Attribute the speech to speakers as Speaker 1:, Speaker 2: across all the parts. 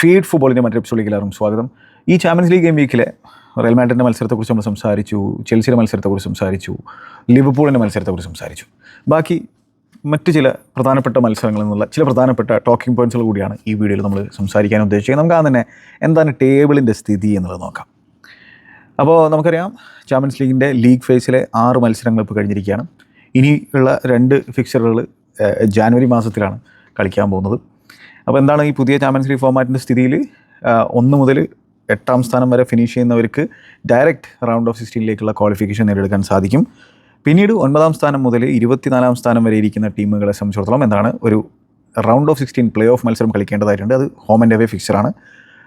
Speaker 1: Feed ഫുട്ബോളിന്റെ മറ്റൊരു എപ്പിസോഡിലേക്ക് എല്ലാവർക്കും സ്വാഗതം. ഈ ചാമ്പ്യൻസ് ലീഗ് ഗെയിം വീക്കിലെ റയൽ മത്സരത്തെക്കുറിച്ച് നമ്മൾ സംസാരിച്ചു ചെൽസിയുടെ മത്സരത്തെക്കുറിച്ച് സംസാരിച്ചു ലിവർപൂളിന്റെ മത്സരത്തെക്കുറിച്ച് സംസാരിച്ചു. ബാക്കി മറ്റ് ചില പ്രധാനപ്പെട്ട മത്സരങ്ങളിൽ നിന്നുള്ള ചില പ്രധാനപ്പെട്ട ടോക്കിംഗ് പോയിന്റ്സുകൾ കൂടിയാണ് ഈ വീഡിയോയിൽ നമ്മൾ സംസാരിക്കാൻ ഉദ്ദേശിക്കുന്നത് നമുക്ക് ആ തന്നെ എന്താണ് ടേബിളിന്റെ സ്ഥിതി എന്നുള്ളത് നോക്കാം. അപ്പോൾ നമുക്കറിയാം ചാമ്പ്യൻസ് ലീഗിന്റെ ലീഗ് ഫേസിലെ ആറ് മത്സരങ്ങൾ ഇപ്പോൾ കഴിഞ്ഞിരിക്കുകയാണ്. ഇനിയുള്ള രണ്ട് ഫിക്സറുകൾ ജാനുവരി മാസത്തിലാണ് കളിക്കാൻ പോകുന്നത്. അപ്പോൾ എന്താണ് ഈ പുതിയ ചാമ്പ്യൻസ് ലീഗ് ഫോമാറ്റിന്റെ സ്ഥിതിയിൽ ഒന്ന് മുതൽ എട്ടാം സ്ഥാനം വരെ ഫിനിഷ് ചെയ്യുന്നവർക്ക് ഡയറക്റ്റ് റൗണ്ട് ഓഫ് സിക്സ്റ്റീനിലേക്കുള്ള ക്വാളിഫിക്കേഷൻ നേടിയെടുക്കാൻ സാധിക്കും. പിന്നീട് ഒൻപതാം സ്ഥാനം മുതൽ ഇരുപത്തിനാലാം സ്ഥാനം വരെ ഇരിക്കുന്ന ടീമുകളെ സംബന്ധിച്ചിടത്തോളം എന്താണ് ഒരു round of sixteen play off മത്സരം കളിക്കേണ്ടതായിട്ടുണ്ട്. അത് ഹോം ആൻഡ് അവേ ഫിക്സറാണ്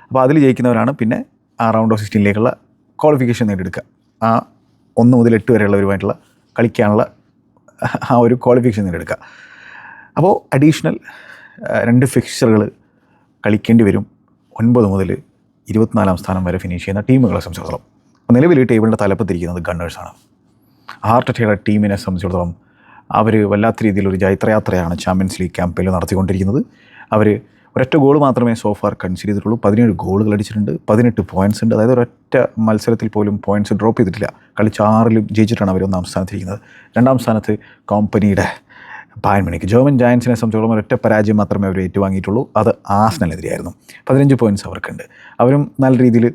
Speaker 1: അപ്പോൾ അതിൽ ജയിക്കുന്നവരാണ് പിന്നെ ആ റൗണ്ട് ഓഫ് സിക്സ്റ്റീനിലേക്കുള്ള ക്വാളിഫിക്കേഷൻ നേടിയെടുക്കുക. ആ ഒന്ന് മുതൽ എട്ട് വരെയുള്ളവരുമായിട്ടുള്ള കളിക്കാനുള്ള ആ ഒരു ക്വാളിഫിക്കേഷൻ നേടിയെടുക്കുക. അപ്പോൾ അഡീഷണൽ രണ്ട് ഫിക്സറുകൾ കളിക്കേണ്ടി വരും. ഒൻപത് മുതൽ ഇരുപത്തിനാലാം സ്ഥാനം വരെ ഫിനിഷ് ചെയ്യുന്ന ടീമുകളെ സംബന്ധിച്ചിടത്തോളം. നിലവിൽ ഈ ടേബിളിന്റെ തലപ്പത്തിരിക്കുന്നത് ഗണ്ണേഴ്സാണ് ഹാർട്ടറ്റയുടെ ടീമിനെ സംബന്ധിച്ചിടത്തോളം അവർ വല്ലാത്ത രീതിയിലൊരു ജൈത്രയാത്രയാണ് ചാമ്പ്യൻസ് ലീഗ് ക്യാമ്പയിൽ നടത്തിക്കൊണ്ടിരിക്കുന്നത്. അവർ ഒരൊറ്റ ഗോൾ മാത്രമേ സോഫാർ കൺസിഡർ ചെയ്തിട്ടുള്ളൂ. പതിനേഴ് ഗോളുകൾ അടിച്ചിട്ടുണ്ട്. പതിനെട്ട് പോയിൻസ് ഉണ്ട്. അതായത് ഒരൊറ്റ മത്സരത്തിൽ പോലും പോയിൻസ് ഡ്രോപ്പ് ചെയ്തിട്ടില്ല. കളിച്ച് ആറിലും ജയിച്ചിട്ടാണ് അവർ ഒന്നാം സ്ഥാനത്തിരിക്കുന്നത് രണ്ടാം സ്ഥാനത്ത് കോമ്പനിയുടെ ബായൻ മണിക്ക്. ജർമ്മൻ ജയൻസിനെ സംബന്ധിച്ചോളം ഒരൊറ്റ പരാജയം മാത്രമേ അവർ ഏറ്റുവാങ്ങിയിട്ടുള്ളൂ. അത് ആസ്നെതിരെയായിരുന്നു പതിനഞ്ച് പോയിന്റ്സ് അവർക്കുണ്ട്. അവരും നല്ല രീതിയിൽ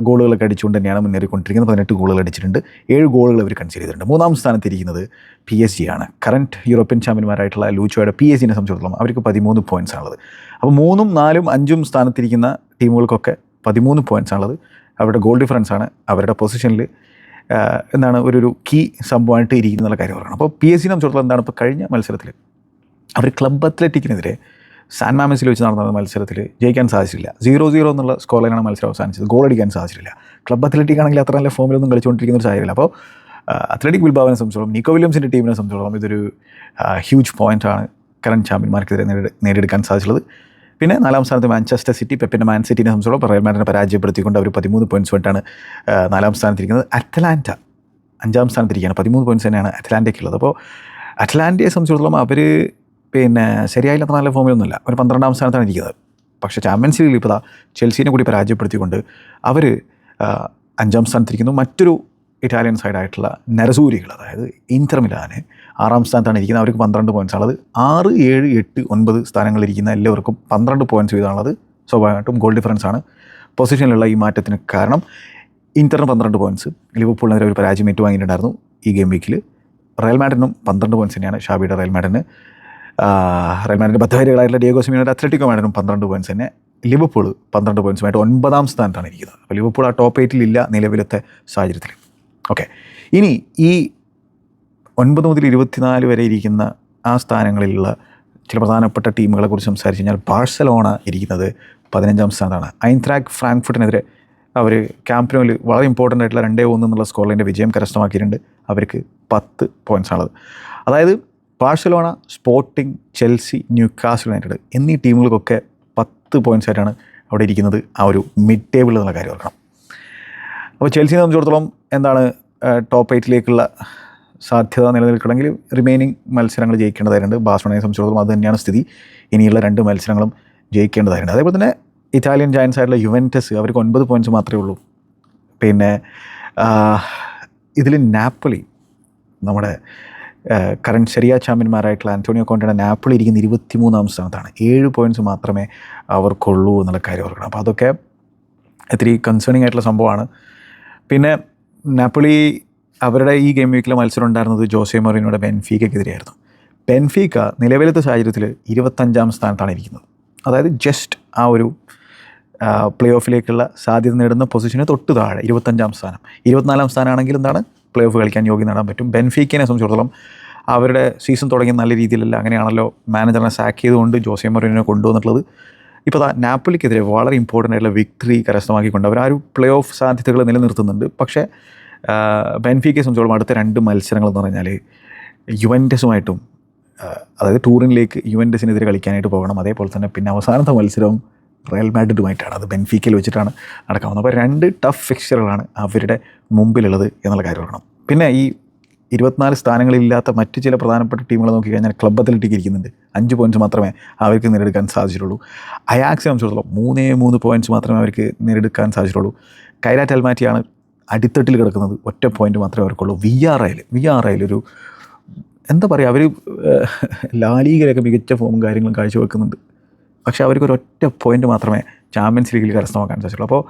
Speaker 1: ഗോളുകളൊക്കെ അടിച്ചുകൊണ്ട് തന്നെയാണ് മുന്നേറിക്കൊണ്ടിരിക്കുന്നത്. പതിനെട്ട് ഗോളുകൾ അടിച്ചിട്ടുണ്ട്. ഏഴ് ഗോളുകൾ അവർ കൺസിഡർ ചെയ്തിട്ടുണ്ട്. മൂന്നാം സ്ഥാനത്തിരിക്കുന്നത് പി എസ് ജി ആണ്. കറന്റ് യൂറോപ്യൻ ചാമ്പ്യന്മാരായിട്ടുള്ള ലൂച്ചോയുടെ പി എസ് ജിനെ സംബന്ധിച്ചിടത്തോളം അവർക്ക് പതിമൂന്ന് പോയിന്റ്സ് ആണുള്ളത്. അപ്പോൾ മൂന്നും നാലും അഞ്ചും സ്ഥാനത്തിരിക്കുന്ന ടീമുകൾക്കൊക്കെ പതിമൂന്ന് പോയിന്റ്സ് ആണുള്ളത്. അവരുടെ ഗോൾ ഡിഫറൻസ് ആണ്. അവരുടെ പൊസിഷനിൽ എന്താണ് ഒരു ഒരു കീ സംഭവമായിട്ട് ഇരിക്കുന്നുള്ള കാര്യം പറയണം അപ്പോൾ പി എസ് സിനെ സംബന്ധിച്ചിടത്തോളം എന്താണ് ഇപ്പോൾ കഴിഞ്ഞ മത്സരത്തിൽ? അവർ ക്ലബ് അത്ലറ്റിക്കിനെതിരെ സാൻ മാമസിൽ വെച്ച് നടന്ന മത്സരത്തിൽ ജയിക്കാൻ സാധിച്ചില്ല സീറോ സീറോ എന്നുള്ള സ്കോർ ലൈനാണ് മത്സരം അവസാനിച്ചത്. ഗോൾ അടിക്കാൻ സാധിച്ചില്ല ക്ലബ് അത്ലറ്റിക് ആണെങ്കിൽ അത്ര നല്ല ഫോമിലൊന്നും കളിച്ചുകൊണ്ടിരിക്കുന്ന ഒരു സാഹചര്യമില്ല. അപ്പോൾ അത്ലറ്റിക് ബിൽബാവിനെ സംബന്ധിച്ചോളം നിക്കോ വില്യംസിന്റെ ടീമിനെ സംബന്ധിച്ചോളം ഇതൊരു ഹ്യൂജ് പോയിന്റാണ് കറണ്ട് ചാമ്പ്യന്മാർക്കെതിരെ നേടി നേടിയെടുക്കാൻ സാധിച്ചുള്ളത് പിന്നെ നാലാം സ്ഥാനത്ത് മാഞ്ചസ്റ്റർ സിറ്റി പെപ്പിന്റെ മാൻ സിറ്റിനെ സംബന്ധിച്ചോളം റയൽ മാഡ്രിനെ പരാജയപ്പെടുത്തിക്കൊണ്ട് അവർ പതിമൂന്ന് പോയിന്റ്സ് കൊണ്ടാണ് നാലാം സ്ഥാനത്തിരിക്കുന്നത്. അറ്റ്ലാന്റ അഞ്ചാം സ്ഥാനത്തിരിക്കുകയാണ്. പതിമൂന്ന് പോയിന്റ്സ് തന്നെയാണ് അറ്റ്ലാന്റയ്ക്കുള്ളത്. അപ്പോൾ അറ്റ്ലാന്റയെ സംബന്ധിച്ചിടത്തോളം അവർ പിന്നെ ശരിയായില്ലാത്ത നല്ല ഫോമിലൊന്നുമില്ല. ഒരു പന്ത്രണ്ടാം സ്ഥാനത്താണ് ഇരിക്കുന്നത്. പക്ഷേ ചാമ്പ്യൻസ് ലീഗിൽ ഇപ്പോൾ ചെൽസീനെ കൂടി പരാജയപ്പെടുത്തിക്കൊണ്ട് അവർ അഞ്ചാം സ്ഥാനത്തിരിക്കുന്നു. മറ്റൊരു ഇറ്റാലിയൻ സൈഡായിട്ടുള്ള നരസൂരികൾ അതായത് മിലാന് ആറാം സ്ഥാനത്താണ് ഇരിക്കുന്നത്. അവർക്ക് പന്ത്രണ്ട് പോയിന്റ്സ് ഉള്ളത് ആറ് ഏഴ് എട്ട് ഒൻപത് സ്ഥാനങ്ങളിലിരിക്കുന്ന എല്ലാവർക്കും പന്ത്രണ്ട് പോയിന്റ്സ് വീതമുള്ളത് സ്വാഭാവികമായിട്ടും ഗോൾ ഡിഫറൻസ് ആണ്. പൊസിഷനിലുള്ള ഈ മാറ്റത്തിന് കാരണം ഇന്ററിന് പന്ത്രണ്ട് പോയിന്റ്സ് ലിവർപൂളിനെതിരെ ഒരു പരാജയം ഏറ്റുവാങ്ങിയിട്ടുണ്ടായിരുന്നു ഈ ഗെയിം വീക്കിൽ റയൽ മാഡിനും പന്ത്രണ്ട് പോയിന്റ്സ് തന്നെയാണ് ഷാബിയുടെ റയൽ മാഡിന് റയൽ മാഡിന്റെ ബദ്ധകാരികളായിട്ടുള്ള ഡിയോഗോ സിമിയുടെ അത്ലറ്റിക്കോ മാഡിനും പന്ത്രണ്ട് പോയിന്റ്സ് തന്നെ. ലിവർപൂൾ പന്ത്രണ്ട് പോയിന്റ്സുമായിട്ട് ഒൻപതാം സ്ഥാനത്താണ് ഇരിക്കുന്നത്. അപ്പോൾ ലിവർപൂൾ ആ ടോപ്പ് എയ്റ്റിലില്ല നിലവിലത്തെ സാഹചര്യത്തിൽ. ഓക്കെ ഇനി ഈ ഒൻപത് മുതൽ ഇരുപത്തിനാല് വരെ ഇരിക്കുന്ന ആ സ്ഥാനങ്ങളിലുള്ള ചില പ്രധാനപ്പെട്ട ടീമുകളെ കുറിച്ച് സംസാരിച്ച് കഴിഞ്ഞാൽ ബാഴ്സലോണ ഇരിക്കുന്നത് പതിനഞ്ചാം സ്ഥാനത്താണ്. ഐൻത്രാക് ഫ്രാങ്ക്ഫുട്ടിനെതിരെ അവർ ക്യാമ്പിനോയിൽ വളരെ ഇമ്പോർട്ടന്റ് ആയിട്ടുള്ള രണ്ടേ ഒന്ന് എന്നുള്ള സ്കോറിന്റെ വിജയം കരസ്ഥമാക്കിയിട്ടുണ്ട്. അവർക്ക് പത്ത് പോയിന്റ്സ് ആണത്. അതായത് Barcelona Sporting Chelsea Newcastle United എന്നീ ടീമുകൾക്കൊക്കെ പത്ത് പോയിന്റ്സ് ആയിട്ടാണ് അവിടെ ഇരിക്കുന്നത് ആ ഒരു മിഡ് ടേബിൾ എന്നുള്ള കാര്യം ഓർക്കണം. അപ്പോൾ ചെൽസിയെ സംബന്ധിച്ചിടത്തോളം എന്താണ് ടോപ്പ് എയ്റ്റിലേക്കുള്ള സാധ്യത നിലനിൽക്കണമെങ്കിൽ റിമൈനിങ് മത്സരങ്ങൾ ജയിക്കേണ്ടതായിട്ടുണ്ട്. ബാഴ്സലോണയെ സംബന്ധിച്ചിടത്തോളം അത് തന്നെയാണ് സ്ഥിതി. ഇനിയുള്ള രണ്ട് മത്സരങ്ങളും ജയിക്കേണ്ടതായിട്ടുണ്ട്. അതേപോലെ തന്നെ ഇറ്റാലിയൻ ജയൻസ് ആയിട്ടുള്ള യുവന്റസ് അവർക്ക് ഒൻപത് പോയിന്റ്സ് മാത്രമേ ഉള്ളൂ. പിന്നെ ഇതിൽ നാപ്പിളി നമ്മുടെ കറണ്ട് ശരിയ ചാമ്പ്യന്മാരായിട്ടുള്ള ആന്റോണിയോ കോണ്ടയുടെ നാപ്പിളി ഇരിക്കുന്ന ഇരുപത്തിമൂന്നാം സ്ഥാനത്താണ്. ഏഴ് പോയിന്റ്സ് മാത്രമേ അവർക്കുള്ളൂ എന്നുള്ള കാര്യം ഓർക്കണം. അപ്പോൾ അതൊക്കെ ഇത്തിരി കൺസേണിങ് ആയിട്ടുള്ള സംഭവമാണ്. പിന്നെ നാപ്പിളി അവരുടെ ഈ ഗെയിം വീക്കിലെ മത്സരം ഉണ്ടായിരുന്നത് ജോസെ മൊറീനോടെ ബെൻഫീക്കെതിരെയായിരുന്നു ബെൻഫീക്ക നിലവിലത്തെ സാഹചര്യത്തിൽ ഇരുപത്തഞ്ചാം സ്ഥാനത്താണ് ഇരിക്കുന്നത്. അതായത് ജസ്റ്റ് ആ ഒരു പ്ലേ ഓഫിലേക്കുള്ള സാധ്യത നേടുന്ന പൊസിഷന് തൊട്ട് താഴെ ഇരുപത്തഞ്ചാം സ്ഥാനം. ഇരുപത്തിനാലാം സ്ഥാനമാണെങ്കിൽ എന്താണ്? പ്ലേ ഓഫ് കളിക്കാൻ യോഗ്യം നേടാൻ പറ്റും. ബെൻഫീക്കിനെ സംബന്ധിച്ചിടത്തോളം അവരുടെ സീസൺ തുടങ്ങിയ നല്ല രീതിയിലല്ല അങ്ങനെയാണല്ലോ മാനേജറിനെ സാക്ക് ചെയ്തുകൊണ്ട് ജോസെ മൊറീനെ കൊണ്ടുവന്നിട്ടുള്ളത്. ഇപ്പോൾ നാപ്പിളിക്കെതിരെ വളരെ ഇമ്പോർട്ടന്റ് ആയിട്ടുള്ള വിക്ടറി കരസ്ഥമാക്കിക്കൊണ്ട് അവർ ആ ഒരു പ്ലേ ഓഫ് സാധ്യതകൾ നിലനിർത്തുന്നുണ്ട്. പക്ഷേ ബെൻഫിക്കയെ സംബന്ധിച്ചോളം അടുത്ത രണ്ട് മത്സരങ്ങൾ എന്ന് പറഞ്ഞാൽ യുവന്റസുമായിട്ടും അതായത് ടൂറിനിലേക്ക് യുവന്റസിനെതിരെ കളിക്കാനായിട്ട് പോകണം. അതേപോലെ തന്നെ പിന്നെ അവസാനത്തെ മത്സരവും റയൽ മാഡ്രിഡുമായിട്ടാണ്. അത് ബെൻഫിക്കയിൽ വെച്ചിട്ടാണ് നടക്കാവുന്നത്. അപ്പോൾ രണ്ട് ടഫ് ഫിക്ചറുകളാണ് അവരുടെ മുമ്പിലുള്ളത് എന്നുള്ള കാര്യം ഓർക്കണം. പിന്നെ ഈ ഇരുപത്തിനാല് സ്ഥാനങ്ങളില്ലാത്ത മറ്റ് ചില പ്രധാനപ്പെട്ട ടീമുകൾ നോക്കിക്കഴിഞ്ഞാൽ ക്ലബ് അത്ലറ്റിക് അഞ്ച് പോയിന്റ്സ് മാത്രമേ അവർക്ക് നേടിയെടുക്കാൻ സാധിച്ചിട്ടുള്ളൂ. അയാക്സിനെ സംബന്ധിച്ചിടത്തോളം മൂന്നേ മൂന്ന് പോയിന്റ്സ് മാത്രമേ അവർക്ക് നേടിയെടുക്കാൻ സാധിച്ചിട്ടുള്ളൂ. കൈരാറ്റ് അൽമാറ്റിയാണ് അടിത്തട്ടിൽ കിടക്കുന്നത്. ഒറ്റ പോയിന്റ് മാത്രമേ അവർക്കുള്ളൂ. വി ആർ ഐയിൽ വി ആർ ഐയിൽ ഒരു എന്താ പറയുക അവർ ലാലീഗിലൊക്കെ മികച്ച ഫോമും കാര്യങ്ങളും കാഴ്ചവെക്കുന്നുണ്ട്. പക്ഷേ അവർക്ക് ഒറ്റ പോയിന്റ് മാത്രമേ ചാമ്പ്യൻസ് ലീഗിൽ കരസ്ഥമാക്കാൻ സാധിച്ചുള്ളൂ അപ്പോൾ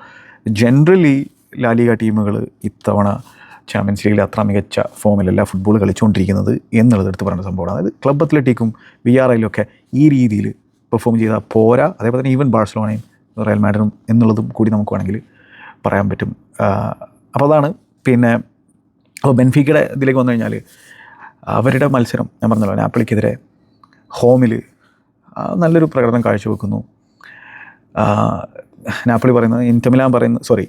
Speaker 1: ജനറലി ലാലിക ടീമുകൾ ഇത്തവണ ചാമ്പ്യൻസ് ലീഗിൽ അത്ര മികച്ച ഫോമിലല്ല ഫുട്ബോൾ കളിച്ചുകൊണ്ടിരിക്കുന്നത് എന്നുള്ളത് എടുത്ത് പറയേണ്ട സംഭവമാണ്. അതായത് ക്ലബ് അത്ലറ്റിക്കും വി ആർ ഐയിലൊക്കെ ഈ രീതിയിൽ പെർഫോം ചെയ്താൽ പോരാ. അതേപോലെ തന്നെ ഈവൻ ബാഴ്സലോണയും റയൽ മാഡറും എന്നുള്ളതും കൂടി നമുക്ക് വേണമെങ്കിൽ പറയാൻ പറ്റും. അപ്പോൾ അതാണ് പിന്നെ അപ്പോൾ ബെൻഫിക്കയുടെ ഇതിലേക്ക് വന്നു കഴിഞ്ഞാൽ അവരുടെ മത്സരം ഞാൻ പറഞ്ഞല്ലോ ആപ്പിളിക്കെതിരെ ഹോമിൽ നല്ലൊരു പ്രകടനം കാഴ്ചവെക്കുന്നു. നാപ്പിളി പറയുന്നത് ഇന്റമിലാൻ പറയുന്നത് സോറി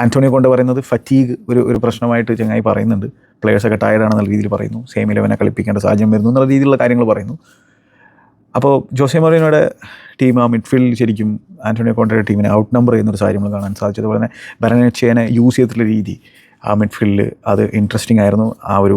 Speaker 1: ആന്റോണിയോ കൊണ്ട് പറയുന്നത് ഫറ്റീഗ് ഒരു ഒരു പ്രശ്നമായിട്ട് ചങ്ങായി പറയുന്നുണ്ട്. പ്ലേയേഴ്സൊക്കെ ടയർഡാണെന്നുള്ള രീതിയിൽ പറയുന്നു. സെയിം ഇലവനെ കളിപ്പിക്കേണ്ട സാഹചര്യം വരുന്നു എന്നുള്ള രീതിയിലുള്ള കാര്യങ്ങൾ പറയുന്നു. അപ്പോൾ ജോസെ മൊറീനോയുടെ ടീം ആ മിഡ്ഫീൽഡിൽ ശരിക്കും ആന്റോണിയോ കോണ്ടയുടെ ടീമിനെ ഔട്ട് നമ്പർ ചെയ്യുന്നൊരു സാഹചര്യം നമ്മൾ കാണാൻ സാധിച്ചു അതുപോലെ തന്നെ ബരനച്ചേനെ യൂസ് ചെയ്തിട്ടുള്ള രീതി ആ മിഡ്ഫീൽഡിൽ അത് ഇൻട്രസ്റ്റിംഗ് ആയിരുന്നു. ആ ഒരു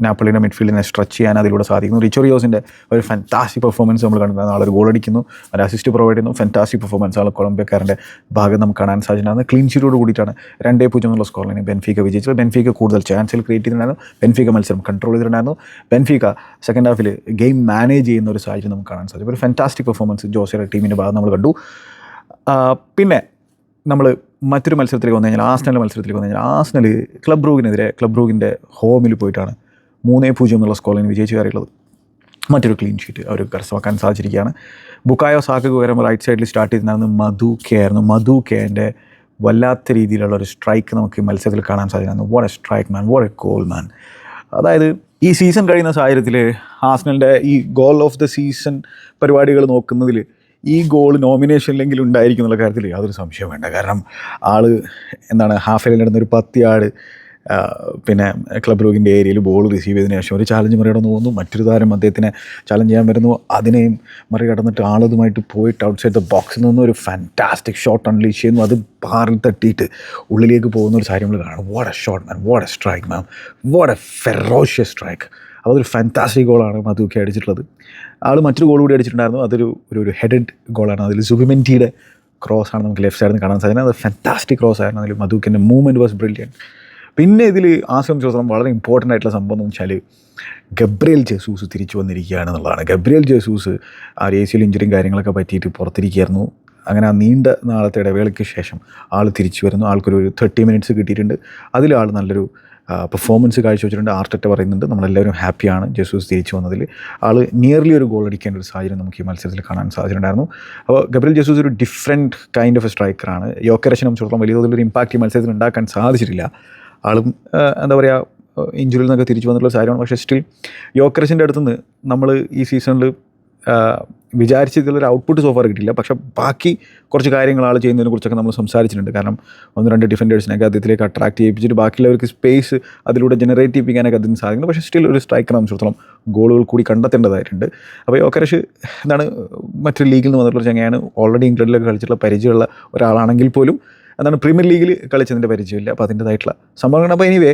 Speaker 1: നാപ്പിളിയുടെ മിഡ്ഫീൽഡിനെ സ്ട്രെച്ച് ചെയ്യാൻ അതിലൂടെ സാധിക്കുന്നു. റിച്ചോറിയോസിന്റെ ഒരു ഫാന്റാസ്റ്റിക് പെർഫോമൻസ് നമ്മൾ കണ്ടു. ഒരു ഗോൾ അടിക്കുന്നു. ഒരു അസിസ്റ്റ് പ്രൊവൈഡ് ചെയ്യുന്നു. ഫാന്റാസ്റ്റിക് പെർഫോമൻസ് ആണ് കൊളംബിയക്കാരന്റെ ഭാഗം നമുക്ക് കാണാൻ സാധിച്ചിട്ടുണ്ട് ക്ലീൻ ഷീറ്റോട് കൂടിയിട്ടാണ് രണ്ടേ പൂജ്യം എന്നുള്ള സ്കോറിനെ ബെൻഫീക്ക വിജയിച്ചത്. ബെൻഫീക്ക കൂടുതൽ ചാൻസിൽ ക്രിയേറ്റ് ചെയ്തിട്ടുണ്ടായിരുന്നു. ബെൻഫീക്ക മത്സരം കൺട്രോൾ ചെയ്തിട്ടുണ്ടായിരുന്നു. ബെൻഫീക്ക സെക്കൻഡ് ഹാഫിൽ ഗെയിം മാനേജ് ചെയ്യുന്ന ഒരു സാഹചര്യം നമുക്ക് കാണാൻ സാധിക്കും. ഒരു ഫാന്റാസ്റ്റിക് പെർഫോമൻസ് ജോസിയുടെ ടീമിന്റെ ഭാഗം നമ്മൾ കണ്ടു. പിന്നെ നമ്മൾ മറ്റൊരു മത്സരത്തിലേക്ക് വന്നു കഴിഞ്ഞാൽ ആസ്നൽ മത്സരത്തിലേക്ക് വന്നു കഴിഞ്ഞാൽ ആസ്നൽ ക്ലബ് റൂഗിനെതിരെ ക്ലബ് റൂഗിന്റെ ഹോമിൽ പോയിട്ടാണ് മൂന്നേ പൂജ്യം എന്നുള്ള സ്കോറിന് വിജയിച്ച് കയറിയുള്ളത് മറ്റൊരു ക്ലീൻ ഷീറ്റ് അവർ കരസ്ഥമാക്കാൻ സാധിച്ചിരിക്കുകയാണ്. ബുക്കായോ സാക്കക്ക് പകരം റൈറ്റ് സൈഡിൽ സ്റ്റാർട്ട് ചെയ്തിട്ടുണ്ടായിരുന്നത് മധു കെ ആയിരുന്നു. മധു കെന്റെ വല്ലാത്ത രീതിയിലുള്ള ഒരു സ്ട്രൈക്ക് നമുക്ക് മത്സരത്തിൽ കാണാൻ സാധിക്കുന്നു what a strike man what a goal man അതായത് ഈ സീസൺ കഴിയുന്ന സാഹചര്യത്തിൽ ആസ്നലിന്റെ ഈ ഗോൾ ഓഫ് ദ സീസൺ പരിപാടികൾ നോക്കുന്നതിൽ ഈ ഗോൾ നോമിനേഷനിലെങ്കിലും ഉണ്ടായിരിക്കും എന്നുള്ള കാര്യത്തിൽ യാതൊരു സംശയവും വേണ്ട. കാരണം ആൾ എന്താണ് ഹാഫ് നടന്ന ഒരു പത്തിയാട് പിന്നെ ക്ലബ് റോഗിന്റെ ഏരിയയിൽ ബോൾ റിസീവ് ചെയ്തതിന് ശേഷം ഒരു ചാലഞ്ച് മറികടന്ന് പോകുന്നു. മറ്റൊരു താരം അദ്ദേഹത്തിനെ ചാലഞ്ച് ചെയ്യാൻ വരുന്നു. അതിനെയും മറികടന്നിട്ട് ആളതുമായിട്ട് പോയിട്ട് ഔട്ട്സൈഡ് ദ ബോക്സിൽ നിന്ന് ഒരു ഫാന്റാസ്റ്റിക് ഷോട്ട് അൺലീഷ് ചെയ്യുന്നു. അത് ബാറിൽ തട്ടിയിട്ട് ഉള്ളിലേക്ക് പോകുന്ന ഒരു കാര്യം നമ്മൾ കാണും. What a shot man what a strike man what a ferocious strike അപ്പോൾ അതൊരു ഫാന്റാസ്റ്റിക് ഗോളാണ് മധുക്കെ അടിച്ചിട്ടുള്ളത്. ആൾ മറ്റൊരു ഗോൾ കൂടി അടിച്ചിട്ടുണ്ടായിരുന്നു. അതൊരു ഒരു ഒരു ഹെഡഡ് ഗോളാണ് അതിൽ സുബിമെന്റിയുടെ ക്രോസ് ആണ് നമുക്ക് ലെഫ്റ്റ് സൈഡിൽ നിന്ന് കാണാൻ സാധിക്കുന്നത്. അത് ഫാന്റാസ്റ്റിക് ക്രോസ് ആയിരുന്നു. അതിൽ മധുക്കിന്റെ മൂവ്മെന്റ് വാസ് ബ്രില്യൻ പിന്നെ ഇതിൽ ആ സംബന്ധിച്ചിടത്തോളം വളരെ ഇമ്പോർട്ടന്റ് ആയിട്ടുള്ള സംഭവം എന്ന് വെച്ചാൽ ഗബ്രിയൽ ജസൂസ് തിരിച്ചു വന്നിരിക്കുകയാണ് എന്നുള്ളതാണ്. ഗബ്രിയൽ ജസൂസ് ആ രേസിയൽ ഇഞ്ചുറിയും കാര്യങ്ങളൊക്കെ പറ്റിയിട്ട് പുറത്തിരിക്കുകയായിരുന്നു. അങ്ങനെ ആ നീണ്ട നാളത്തെ ഇടവേളയ്ക്ക് ശേഷം ആൾ തിരിച്ചു വരുന്നു. ആൾക്കൊരു തേർട്ടി മിനിറ്റ്സ് കിട്ടിയിട്ടുണ്ട്. അതിൽ ആൾ നല്ലൊരു പെർഫോമൻസ് കാഴ്ചവെച്ചിട്ടുണ്ട്. ആർട്ടറ്റ പറയുന്നുണ്ട്. നമ്മളെല്ലാവരും ഹാപ്പിയാണ് ജസൂസ് തിരിച്ചു വന്നതിൽ ആൾ നിയർലി ഒരു ഗോൾ അടിക്കേണ്ട ഒരു സാഹചര്യം നമുക്ക് ഈ മത്സരത്തിൽ കാണാൻ സാധിച്ചിട്ടുണ്ടായിരുന്നു. അപ്പോൾ ഗബ്രിൽ ജസൂസ് ഒരു ഡിഫറെന്റ് കൈൻഡ് ഓഫ് സ്ട്രൈക്കറാണ് യോക്കരശനെ സംബന്ധിച്ചിടത്തോളം വലിയ തോതിലൊരു ഇമ്പാക്റ്റ് ഈ മത്സരത്തിൽ ഉണ്ടാക്കാൻ സാധിച്ചിട്ടില്ല. ആളും എന്താ പറയുക ഇഞ്ചുറിയിൽ നിന്നൊക്കെ തിരിച്ചു വന്നിട്ടുള്ള കാര്യമാണ് പക്ഷേ സ്റ്റിൽ യോക്കറസിന്റെ അടുത്തുനിന്ന് നമ്മൾ ഈ സീസണിൽ വിചാരിച്ചതിലൊരു ഔട്ട്പുട്ട് സോഫാർ കിട്ടിയില്ല. പക്ഷേ ബാക്കി കുറച്ച് കാര്യങ്ങൾ ആൾ ചെയ്യുന്നതിനെ കുറിച്ചൊക്കെ നമ്മൾ സംസാരിച്ചിട്ടുണ്ട്. കാരണം ഒന്ന് രണ്ട് ഡിഫൻഡേഴ്സിനൊക്കെ അദ്ദേഹത്തിലേക്ക് അട്രാക്ട് ചെയ്യിപ്പിച്ചിട്ട് ബാക്കിയുള്ളവർക്ക് സ്പേസ് അതിലൂടെ ജനറേറ്റ് ചെയ്യിപ്പിക്കാനൊക്കെ അതിന് സാധിക്കുന്നു. പക്ഷേ സ്റ്റിൽ ഒരു സ്ട്രൈക്കറെ സംബന്ധിച്ചിടത്തോളം ഗോളുകൾ കൂടി കണ്ടെത്തേണ്ടതായിട്ടുണ്ട്. അപ്പോൾ യോക്കരഷ് എന്താണ് മറ്റൊരു ലീഗിൽ നിന്ന് വന്നിട്ടുള്ള ചങ്ങയാണ് ഓൾറെഡി ഇംഗ്ലണ്ടിലൊക്കെ കളിച്ചിട്ടുള്ള പരിചയമുള്ള ഒരാളാണെങ്കിൽ പോലും എന്താണ് പ്രീമിയർ ലീഗിൽ കളിച്ചതിന്റെ പരിചയമില്ല. അപ്പോൾ അതിന്റെതായിട്ടുള്ള സംഭവങ്ങൾ അപ്പോൾ എനിവേ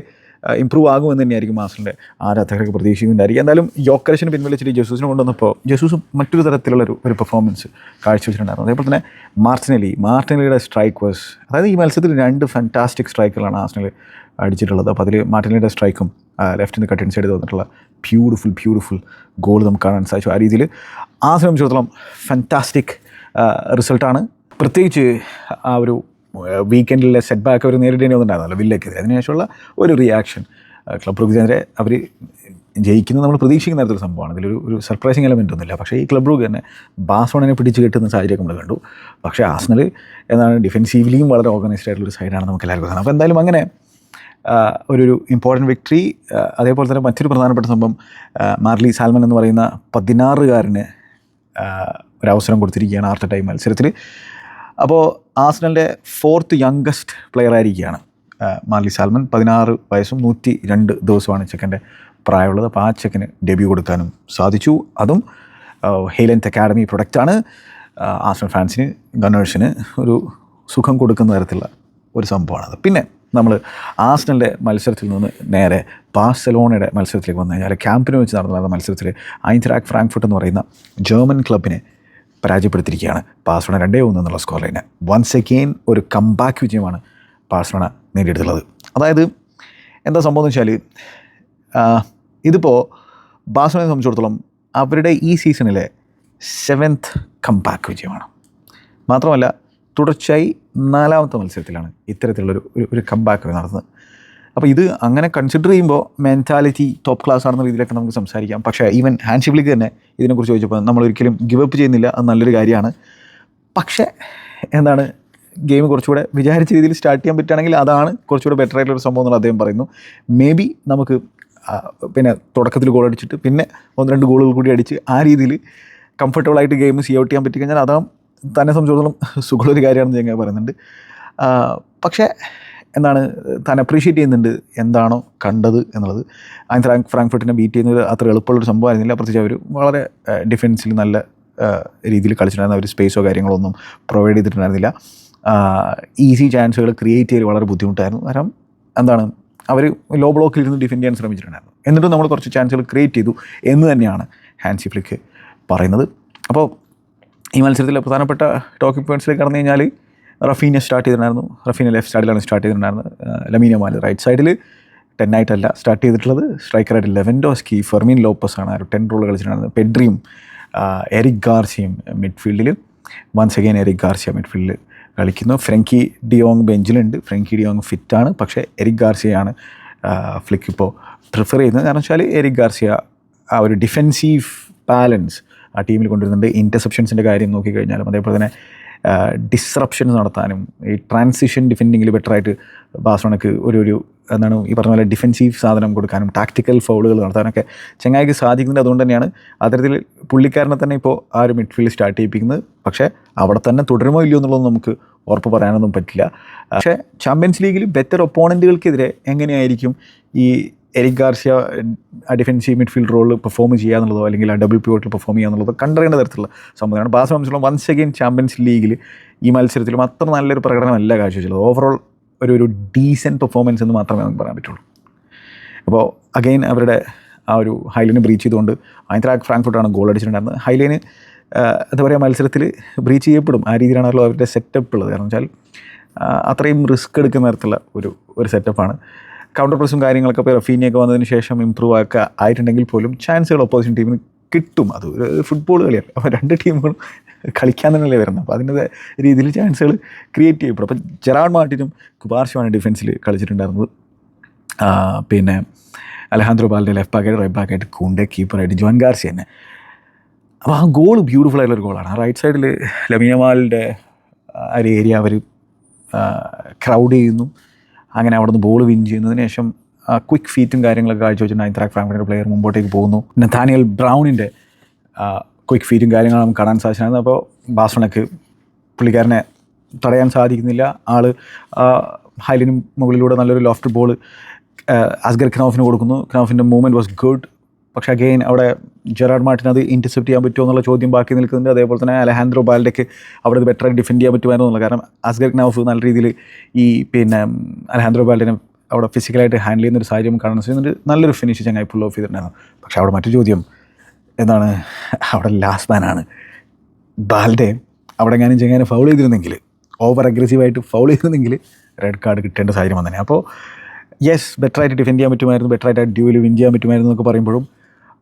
Speaker 1: ഇമ്പ്രൂവ് ആകുമെന്ന് തന്നെയായിരിക്കും മാസ്റ്ററിന്റെ ആരാധകരൊക്കെ പ്രതീക്ഷിക്കുന്നുണ്ടായിരിക്കും എന്തായാലും യോക്കരശിനെ പിൻവലിച്ചിട്ട് ജസൂസിനെ കൊണ്ടുവന്നപ്പോൾ ജസൂസ് മറ്റൊരു തരത്തിലുള്ളൊരു ഒരു പെർഫോമൻസ് കാഴ്ചവെച്ചിട്ടുണ്ടായിരുന്നു. അതേപോലെ തന്നെ മാർട്ടിനലി. മാർട്ടിനലിയുടെ സ്ട്രൈക്ക് വാസ് അതായത് ഈ മത്സരത്തിൽ രണ്ട് ഫാന്റാസ്റ്റിക് സ്ട്രൈക്കുകളാണ് ആസ്നൽ അടിച്ചിട്ടുള്ളത്. അപ്പോൾ അതിൽ മാർട്ടിനലിയുടെ സ്ട്രൈക്കും ലെഫ്റ്റിൽ നിന്ന് കട്ടിൻ സൈഡ് വന്നിട്ടുള്ള ബ്യൂട്ടിഫുൾ ബ്യൂട്ടിഫുൾ ഗോൾ നമുക്ക് കാണാൻ സാധിച്ചു. ആ രീതിയിൽ ആ സംബന്ധിച്ചിടത്തോളം ഫാന്റാസ്റ്റിക് റിസൾട്ടാണ് പ്രത്യേകിച്ച് ആ ഒരു വീക്കെൻഡിലെ സെറ്റ് ബാക്ക് അവർ നേരിടേണ്ടി വന്നിട്ടുണ്ടായിരുന്നല്ലോ വില്ലക്കെതിരെ അതിനുശേഷമുള്ള ഒരു റിയാക്ഷൻ ക്ലബ് ബ്രൂഗിനെതിരെ അവർ ജയിക്കുന്നത് നമ്മൾ പ്രതീക്ഷിക്കുന്ന തരത്തിലൊരു സംഭവമാണ്. ഇതിലൊരു ഒരു സർപ്രൈസിങ് എലമെന്റ് ഒന്നുമില്ല. പക്ഷേ ഈ ക്ലബ് ബ്രൂഗ് തന്നെ ബാസോണിനെ പിടിച്ച് കെട്ടുന്ന സാഹചര്യം നമ്മൾ കണ്ടു. പക്ഷേ ആസ്നൽ എന്നാണ് ഡിഫെൻസീവ്ലിയും വളരെ ഓർഗനൈസ്ഡ് ആയിട്ടുള്ള ഒരു സൈഡാണ് നമുക്ക് എല്ലാവർക്കും കാണാം അപ്പോൾ എന്തായാലും അങ്ങനെ ഒരു ഇമ്പോർട്ടന്റ് വിക്ടറി അതേപോലെ തന്നെ മറ്റൊരു പ്രധാനപ്പെട്ട സംഭവം മാർലി സാൽമൻ എന്ന് പറയുന്ന പതിനാറുകാരന് ഒരു ഒരവസരം കൊടുത്തിരിക്കുകയാണ് ആർട്ട് ടൈം മത്സരത്തിൽ അപ്പോൾ ആസ്നലിന്റെ ഫോർത്ത് യങ്കസ്റ്റ് പ്ലെയർ ആയിരിക്കുകയാണ് മാർലി സാൽമൻ പതിനാറ് വയസ്സും നൂറ്റി രണ്ട് ദിവസമാണ് ചെക്കന്റെ പ്രായമുള്ളത്. അപ്പോൾ ആ ചെക്കന് ഡെബ്യൂ കൊടുക്കാനും സാധിച്ചു. അതും ഹെയ്ലൻത്ത് അക്കാഡമി പ്രൊഡക്റ്റാണ് ആസ്നൽ ഫാൻസിന് ഗണ്ണേഴ്സിന് ഒരു സുഖം കൊടുക്കുന്ന തരത്തിലുള്ള ഒരു സംഭവമാണത്. പിന്നെ നമ്മൾ ആസ്നലിന്റെ മത്സരത്തിൽ നിന്ന് നേരെ ബാഴ്സലോണയുടെ മത്സരത്തിലേക്ക് വന്നു കഴിഞ്ഞാൽ ക്യാമ്പിന് വെച്ച് നടന്ന മത്സരത്തിൽ ഐൻത്രാക് ഫ്രാങ്ക്ഫർട്ട് എന്ന് പറയുന്ന ജർമ്മൻ ക്ലബിനെ പരാജയപ്പെടുത്തിയിരിക്കുകയാണ്. ബാഴ്സലോണ രണ്ടേ ഒന്ന് എന്നുള്ള സ്കോർ ലൈന് വൺസ് അഗെയിൻ ഒരു കംബാക്ക് വിജയമാണ് ബാഴ്സലോണ നേടിയെടുത്തുള്ളത്. അതായത് എന്താ സംഭവം എന്ന് വെച്ചാൽ ഇതിപ്പോൾ ബാഴ്സലോണയെ സംബന്ധിച്ചിടത്തോളം അവരുടെ ഈ സീസണിലെ സെവൻത്ത് കംബാക്ക് വിജയമാണ്. മാത്രമല്ല തുടർച്ചയായി നാലാമത്തെ മത്സരത്തിലാണ് ഇത്തരത്തിലുള്ളൊരു ഒരു കംബാക്ക് നടന്നത്. അപ്പോൾ ഇത് അങ്ങനെ കൺസിഡർ ചെയ്യുമ്പോൾ മെന്റാലിറ്റി ടോപ്പ് ക്ലാസ് ആണെന്ന രീതിയിലൊക്കെ നമുക്ക് സംസാരിക്കാം. പക്ഷേ ഈവൻ ഹാൻഡ് ഷിപ്പിലേക്ക് തന്നെ ഇതിനെക്കുറിച്ച് ചോദിച്ചപ്പോൾ നമ്മൾ ഒരിക്കലും ഗിവ് അപ്പ് ചെയ്യുന്നില്ല അത് നല്ലൊരു കാര്യമാണ്. പക്ഷേ എന്താണ് ഗെയിം കുറച്ചുകൂടെ വിചാരിച്ച രീതിയിൽ സ്റ്റാർട്ട് ചെയ്യാൻ പറ്റുകയാണെങ്കിൽ അതാണ് കുറച്ചുകൂടെ ബെറ്റർ ആയിട്ടുള്ള സംഭവം എന്നുള്ള അദ്ദേഹം പറയുന്നു. മേ ബി നമുക്ക് പിന്നെ തുടക്കത്തിൽ ഗോൾ അടിച്ചിട്ട് പിന്നെ ഒന്ന് രണ്ട് ഗോളുകൾ കൂടി അടിച്ച് ആ രീതിയിൽ കംഫർട്ടബിൾ ആയിട്ട് ഗെയിം സി ഔട്ട് ചെയ്യാൻ പറ്റി കഴിഞ്ഞാൽ അതാ തന്നെ സംബന്ധിച്ചിടത്തോളം സുഖമുള്ളൊരു കാര്യമാണെന്ന് ഞാൻ പറയുന്നുണ്ട്. പക്ഷേ എന്താണ് താൻ അപ്രീഷിയേറ്റ് ചെയ്യുന്നുണ്ട് എന്താണോ കണ്ടത് എന്നുള്ളത്. അതിന് ഫ്രാങ്ക് ഫ്രാങ്ക്ഫർട്ടിനെ ബീറ്റ് ചെയ്യുന്നത് അത്ര എളുപ്പമുള്ളൊരു സംഭവമായിരുന്നില്ല പ്രത്യേകിച്ച് അവർ വളരെ ഡിഫൻസിൽ നല്ല രീതിയിൽ കളിച്ചിട്ടുണ്ടായിരുന്ന. അവർ സ്പേസോ കാര്യങ്ങളോ ഒന്നും പ്രൊവൈഡ് ചെയ്തിട്ടുണ്ടായിരുന്നില്ല. ഈസി ചാൻസുകൾ ക്രിയേറ്റ് ചെയ്യൽ വളരെ ബുദ്ധിമുട്ടായിരുന്നു. കാരണം എന്താണ്? അവർ ലോ ബ്ലോക്കിൽ ഇരുന്ന് ഡിഫെൻഡ് ചെയ്യാൻ ശ്രമിച്ചിട്ടുണ്ടായിരുന്നു. എന്നിട്ടും നമ്മൾ കുറച്ച് ചാൻസുകൾ ക്രിയേറ്റ് ചെയ്തു എന്ന് തന്നെയാണ് ഹാൻസി ഫ്ലിക്ക് പറയുന്നത്. അപ്പോൾ ഈ മത്സരത്തിലെ പ്രധാനപ്പെട്ട ടോക്കിംഗ് പോയിൻസിലേക്ക് കടന്നു കഴിഞ്ഞാൽ റഫീനെ സ്റ്റാർട്ട് ചെയ്തിട്ടുണ്ടായിരുന്നു. റഫീന ലെഫ്റ്റ് സൈഡിലാണ് സ്റ്റാർട്ട് ചെയ്തിട്ടുണ്ടായിരുന്നത്. ലമീന മാലി റൈറ്റ് സൈഡിൽ ടെൻ ആയിട്ടല്ല സ്റ്റാർട്ട് ചെയ്തിട്ടുള്ളത്. സ്ട്രൈക്കറായിട്ട് ലെവൻഡോസ്കി ഫെർമിൻ ലോപ്പസ് ആണ് ആ ഒരു ടെൻ റോൾ കളിച്ചിട്ടുണ്ടായിരുന്നത് പെഡ്രിയും എറിക് ഗാർസിയും മിഡ്ഫീൽഡിൽ വൺസ് അഗൈൻ എറിക് ഗാർസിയ മിഡ്ഫീൽഡിൽ കളിക്കുന്നു. ഫ്രങ്കി ഡിയോങ് ബെഞ്ചിലുണ്ട്. ഫ്രങ്കി ഡിയോങ് ഫിറ്റാണ് പക്ഷേ എറിക് ഗാർസിയയാണ് ഫ്ലിക്ക് ഇപ്പോൾ പ്രിഫർ ചെയ്യുന്നത്. കാരണം വെച്ചാൽ എറിക് ഗാർസിയ ആ ഒരു ഡിഫെൻസീവ് ബാലൻസ് ആ ടീമിൽ കൊണ്ടുവരുന്നുണ്ട്. ഇന്റർസെപ്ഷൻസിന്റെ കാര്യം നോക്കിക്കഴിഞ്ഞാലും അതേപോലെ തന്നെ ഡിസ്റപ്ഷൻസ് നടത്താനും ഈ ട്രാൻസിഷൻ ഡിഫെൻഡിങ്ങിൽ ബെറ്ററായിട്ട് ബാസോണക്ക് ഒരു ഒരു എന്താണ് ഈ പറഞ്ഞ പോലെ ഡിഫെൻസീവ് സാധനം കൊടുക്കാനും ടാക്ടിക്കൽ ഫൗളുകൾ നടത്താനൊക്കെ ചെങ്ങായിക്ക് സാധിക്കുന്നത് അതുകൊണ്ട് തന്നെയാണ് അത്തരത്തിൽ പുള്ളിക്കാരനെ തന്നെ ഇപ്പോൾ ആ ഒരു മിഡ്ഫീൽഡ് സ്റ്റാർട്ട് ചെയ്യിപ്പിക്കുന്നത്. പക്ഷേ അവിടെ തന്നെ തുടരുമോ ഇല്ലയോ എന്നുള്ളതൊന്നും നമുക്ക് ഉറപ്പ് പറയാനൊന്നും പറ്റില്ല. പക്ഷേ ചാമ്പ്യൻസ് ലീഗിൽ ബെറ്റർ ഒപ്പോണന്റുകൾക്കെതിരെ എങ്ങനെയായിരിക്കും ഈ എരിക് ഗാർഷ്യ ആ ഡിഫൻസീവ് മിഡ്ഫീൽഡ് റോൾ പെർഫോം ചെയ്യുക എന്നുള്ളതോ അല്ലെങ്കിൽ ആ ഡബിൾ പിവോട്ടിൽ പെർഫോം ചെയ്യുക എന്നുള്ളതോ കണ്ടറിയേണ്ട തരത്തിലുള്ള സംഭവമാണ് ബാസ് സംബന്ധിച്ചോളം വൺസ് അഗെയിൻ ചാമ്പ്യൻസ് ലീഗിൽ ഈ മത്സരത്തിലും അത്ര നല്ലൊരു പ്രകടനമല്ല കാഴ്ചവെച്ചുള്ളത് ഓവറോൾ ഒരു ഒരു ഡീസന്റ് പെർഫോമൻസ് എന്ന് മാത്രമേ നമുക്ക് പറയാൻ പറ്റുള്ളൂ. അപ്പോൾ അഗെയിൻ അവരുടെ ആ ഒരു ഹൈലൈന് ബ്രീച്ച് ചെയ്തുകൊണ്ട് ഐത്രാക് ഫ്രാങ്ക്ഫർട്ടാണ് ഗോൾ അടിച്ചിട്ടുണ്ടായിരുന്നത്. ഹൈലൈന് എന്താ പറയുക മത്സരത്തിൽ ബ്രീച്ച് ചെയ്യപ്പെടും. ആ രീതിയിലാണല്ലോ അവരുടെ സെറ്റപ്പ് ഉള്ളത്. കാരണം വെച്ചാൽ അത്രയും റിസ്ക് എടുക്കുന്ന തരത്തിലുള്ള ഒരു ഒരു സെറ്റപ്പാണ് കൗണ്ടർ പ്രസും കാര്യങ്ങളൊക്കെ ഇപ്പോൾ റഫീനിയൊക്കെ വന്നതിന് ശേഷം ഇമ്പ്രൂവ് ഒക്കെ ആയിട്ടുണ്ടെങ്കിൽ പോലും ചാൻസുകൾ ഓപ്പോസിഷൻ ടീമിന് കിട്ടും. അത് ഒരു ഫുട്ബോൾ കളിയാണ്. അപ്പോൾ രണ്ട് ടീമുകളും കളിക്കാൻ തന്നെയല്ലേ വരുന്നത്. അപ്പോൾ അതിന്റെ രീതിയിൽ ചാൻസുകൾ ക്രിയേറ്റ് ചെയ്യപ്പെടും. അപ്പോൾ ജെറാഡ് മാർട്ടിനും കുബാർഷുമാണ് ഡിഫൻസിൽ കളിച്ചിട്ടുണ്ടായിരുന്നത്. പിന്നെ അലഹാന്ദ്രോ ബാലിന്റെ ലെഫ്റ്റ് ബാക്കായിട്ട് റൈറ്റ് ബാക്കായിട്ട് കൂണ്ടെ കീപ്പറായിട്ട് ജോൻ ഗാർസി തന്നെ. അപ്പോൾ ആ ഗോൾ ബ്യൂട്ടിഫുൾ ആയിട്ടൊരു ഗോളാണ് ആ റൈറ്റ് സൈഡിൽ ലമിയമാലിന്റെ ഒരു ഏരിയ അവർ ക്രൗഡ് ചെയ്യുന്നു. അങ്ങനെ അവിടുന്ന് ബോൾ വിൻ ചെയ്യുന്നതിന് ശേഷം ക്വിക്ക് ഫീറ്റും കാര്യങ്ങളൊക്കെ കാഴ്ചവെച്ചിട്ട് ഐത്രാക് ഫ്രാങ്ക്ഫർട്ടിന്റെ പ്ലെയർ മുമ്പോട്ടേക്ക് പോകുന്നു. നഥാനിയൽ ബ്രൗണിന്റെ ക്വിക്ക് ഫീറ്റും കാര്യങ്ങളും നമുക്ക് കാണാൻ സാധിച്ചിരുന്നത് അപ്പോൾ ബാസണക്ക് പുള്ളിക്കാരനെ തടയാൻ സാധിക്കുന്നില്ല. ആൾ ഹൈലിന് മുകളിലൂടെ നല്ലൊരു ലോഫ്റ്റ് ബോൾ അസ്ഗർ ഖനോഫിന് കൊടുക്കുന്നു. ഖനോഫിന്റെ മൂവ്മെന്റ് വാസ് ഗുഡ് പക്ഷേ അഗെയിൻ അവിടെ ജെറാഡ് മാർട്ടിന് അത് ഇന്റർസെപ്റ്റ് ചെയ്യാൻ പറ്റുമോ എന്നുള്ള ചോദ്യം ബാക്കി നിൽക്കുന്നുണ്ട്. അതേപോലെ തന്നെ അലഹാൻഡ്രോ ബാൽഡയ്ക്ക് അവിടെ ബെറ്ററായി ഡിഫെൻഡ് ചെയ്യാൻ പറ്റുമായിരുന്നു എന്നുള്ളത് കാരണം അസ്ഗർ നൌഫ് നല്ല രീതിയിൽ ഈ പിന്നെ അലഹാൻഡ്രോ ബാൽഡിനെ അവിടെ ഫിസിക്കലായിട്ട് ഹാൻഡിൽ ചെയ്യുന്ന ഒരു സാഹചര്യം കാണാൻ ചെയ്യുന്നുണ്ട് നല്ലൊരു ഫിനിഷ് ചങ്ങായി പുൾ ഓഫ് ചെയ്തിട്ടുണ്ടായിരുന്നു. പക്ഷേ അവിടെ മറ്റു ചോദ്യം എന്താണ് അവിടെ ലാസ്റ്റ് മാനാണ് ബാൽഡെ അവിടെ ഞാനും ചെങ്ങാനും ഫൗൾ ചെയ്തിരുന്നെങ്കിൽ ഓവർ അഗ്രസീവായിട്ട് ഫൗൾ ചെയ്തിരുന്നെങ്കിൽ റെഡ് കാർഡ് കിട്ടേണ്ട സാഹചര്യം വന്നേ അപ്പോൾ യെസ് ബെറ്ററായിട്ട് ഡിഫെൻഡ് ചെയ്യാൻ പറ്റുമായിരുന്നു ബെറ്ററായിട്ട് ഡ്യൂവിൽ വിൻ ചെയ്യാൻ പറ്റുമായിരുന്നു എന്നൊക്കെ പറയുമ്പോഴും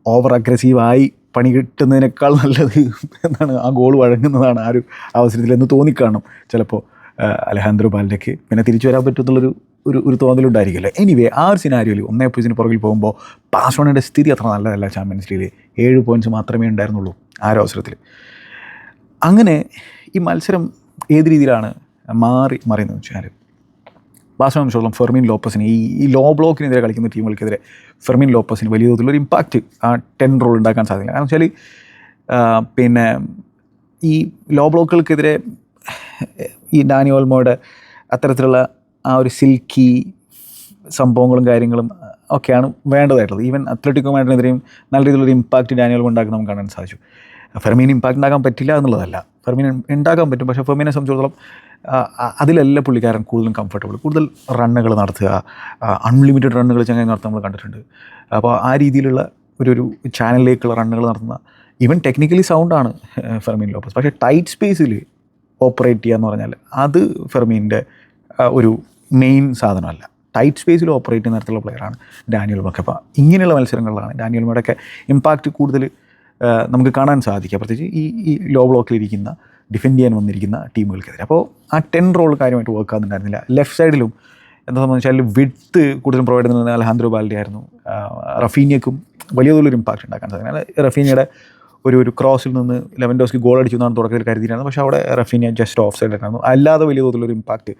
Speaker 1: ഓവർ അഗ്രസീവായി പണി കിട്ടുന്നതിനേക്കാൾ നല്ലത് എന്നാണ് ആ ഗോൾ വഴങ്ങുന്നതാണ് ആ ഒരു അവസരത്തിൽ എന്ന് തോന്നിക്കാണും ചിലപ്പോൾ അലഹാന്ദ്രോ ബാലിലേക്ക് പിന്നെ തിരിച്ചു വരാൻ പറ്റുന്നുള്ളൊരു ഒരു ഒരു തോന്നലുണ്ടായിരിക്കുമല്ലോ. എനിവേ ആ ഒരു സിനാരിയോയിൽ ഒന്നേ പൂജ്യത്തിന് പുറകിൽ പോകുമ്പോൾ ബാഴ്സലോണയുടെ സ്ഥിതി അത്ര നല്ലതല്ല ചാമ്പ്യൻസ് ലീഗിൽ ഏഴ് പോയിന്റ്സ് മാത്രമേ ഉണ്ടായിരുന്നുള്ളൂ ആ ഒരു അവസരത്തിൽ അങ്ങനെ ഈ മത്സരം ഏത് രീതിയിലാണ് മാറി മറിയുന്നത് വെച്ചാൽ സംബന്ധിച്ചോളം ഫെർമിൻ ലോപ്പസിന്. ഈ ഈ ലോ ബ്ലോക്കിനെതിരെ കളിക്കുന്ന ടീമുകൾക്കെതിരെ ഫെർമിൻ ലോപ്പസിന് വലിയ തോതിലൊരു ഇമ്പാക്റ്റ് ആ ടെൻ റോൾ ഉണ്ടാക്കാൻ സാധിക്കില്ല. കാരണം വെച്ചാൽ പിന്നെ ഈ ലോ ബ്ലോക്കുകൾക്കെതിരെ ഈ ഡാനി ഓൾമോയുടെ അത്തരത്തിലുള്ള ആ ഒരു സിൽക്കി സംഭവങ്ങളും കാര്യങ്ങളും ഒക്കെയാണ് വേണ്ടതായിട്ടുള്ളത്. ഈവൻ അത്ലറ്റിക്കോ മാഡിനെതിരെയും നല്ല രീതിയിലൊരു ഇമ്പാക്റ്റ് ഡാനിയൽ ഉണ്ടാക്കി നമുക്ക് കാണാൻ സാധിച്ചു. ഫെർമീൻ ഇമ്പാക്റ്റ് ഉണ്ടാക്കാൻ പറ്റില്ല എന്നുള്ളതല്ല. ഫെർമീൻ ഉണ്ടാക്കാൻ പറ്റും. പക്ഷേ ഫെർമീനെ സംബന്ധിച്ചിടത്തോളം അതിലല്ല പുള്ളിക്കാരൻ കൂടുതലും കംഫർട്ടബിൾ കൂടുതൽ റണ്ണുകൾ നടത്തുക അൺലിമിറ്റഡ് റണ്ണുകൾ ചങ്ങായി നടത്താൻ നമ്മൾ കണ്ടിട്ടുണ്ട്. അപ്പോൾ ആ രീതിയിലുള്ള ഒരു ഒരു ചാനലിലേക്കുള്ള റണ്ണുകൾ നടത്തുന്ന ഈവൻ ടെക്നിക്കലി സൗണ്ടാണ് ഫെർമീൻ ലോപ്പസ്. പക്ഷേ ടൈറ്റ് സ്പേസിൽ ഓപ്പറേറ്റ് ചെയ്യുക എന്ന് പറഞ്ഞാൽ അത് ഫെർമീന്റെ ഒരു മെയിൻ സാധനമല്ല. ടൈറ്റ് സ്പേസിൽ ഓപ്പറേറ്റ് ചെയ്യുന്ന തരത്തിലുള്ള പ്ലെയറാണ് ഡാനിയൽ മൊക്കെ അപ്പോൾ ഇങ്ങനെയുള്ള മത്സരങ്ങളിലാണ് ഡാനിയൽ മോഡൊക്കെ ഇമ്പാക്റ്റ് കൂടുതൽ നമുക്ക് കാണാൻ സാധിക്കുക. പ്രത്യേകിച്ച് ഈ ഈ ലോ ബ്ലോക്കിലിരിക്കുന്ന ഡിഫെൻഡ് ചെയ്യാൻ വന്നിരിക്കുന്ന ടീമുകൾക്കെതിരെ. അപ്പോൾ ആ ടെൻ റോൾ കാര്യമായിട്ട് വർക്ക് ആകുന്നുണ്ടായിരുന്നില്ല ലെഫ്റ്റ് സൈഡിലും എന്താ സംബന്ധിച്ചാൽ വിഡ്ത്ത് കൂടുതലും പ്രൊവൈഡ് ചെയ്യുന്നത് അലഹാന്ദ്രോ ബാൽഡി ആയിരുന്നു. റഫീനിയക്കും വലിയ തോതിലൊരു ഇമ്പാക്റ്റ് ഉണ്ടാക്കാൻ സാധിക്കും റഫീനിയുടെ ഒരു ഒരു ക്രോസിൽ നിന്ന് ലെവൻഡോസ്കി ഗോൾ അടിച്ചു എന്നാണ് തുടക്കത്തിൽ കരുതിയിരുന്നത്. പക്ഷേ അവിടെ റഫീനിയ ജസ്റ്റ് ഓഫ് സൈഡിലായിരുന്നു അല്ലാതെ വലിയ തോതിലൊരു ഇമ്പാക്റ്റ്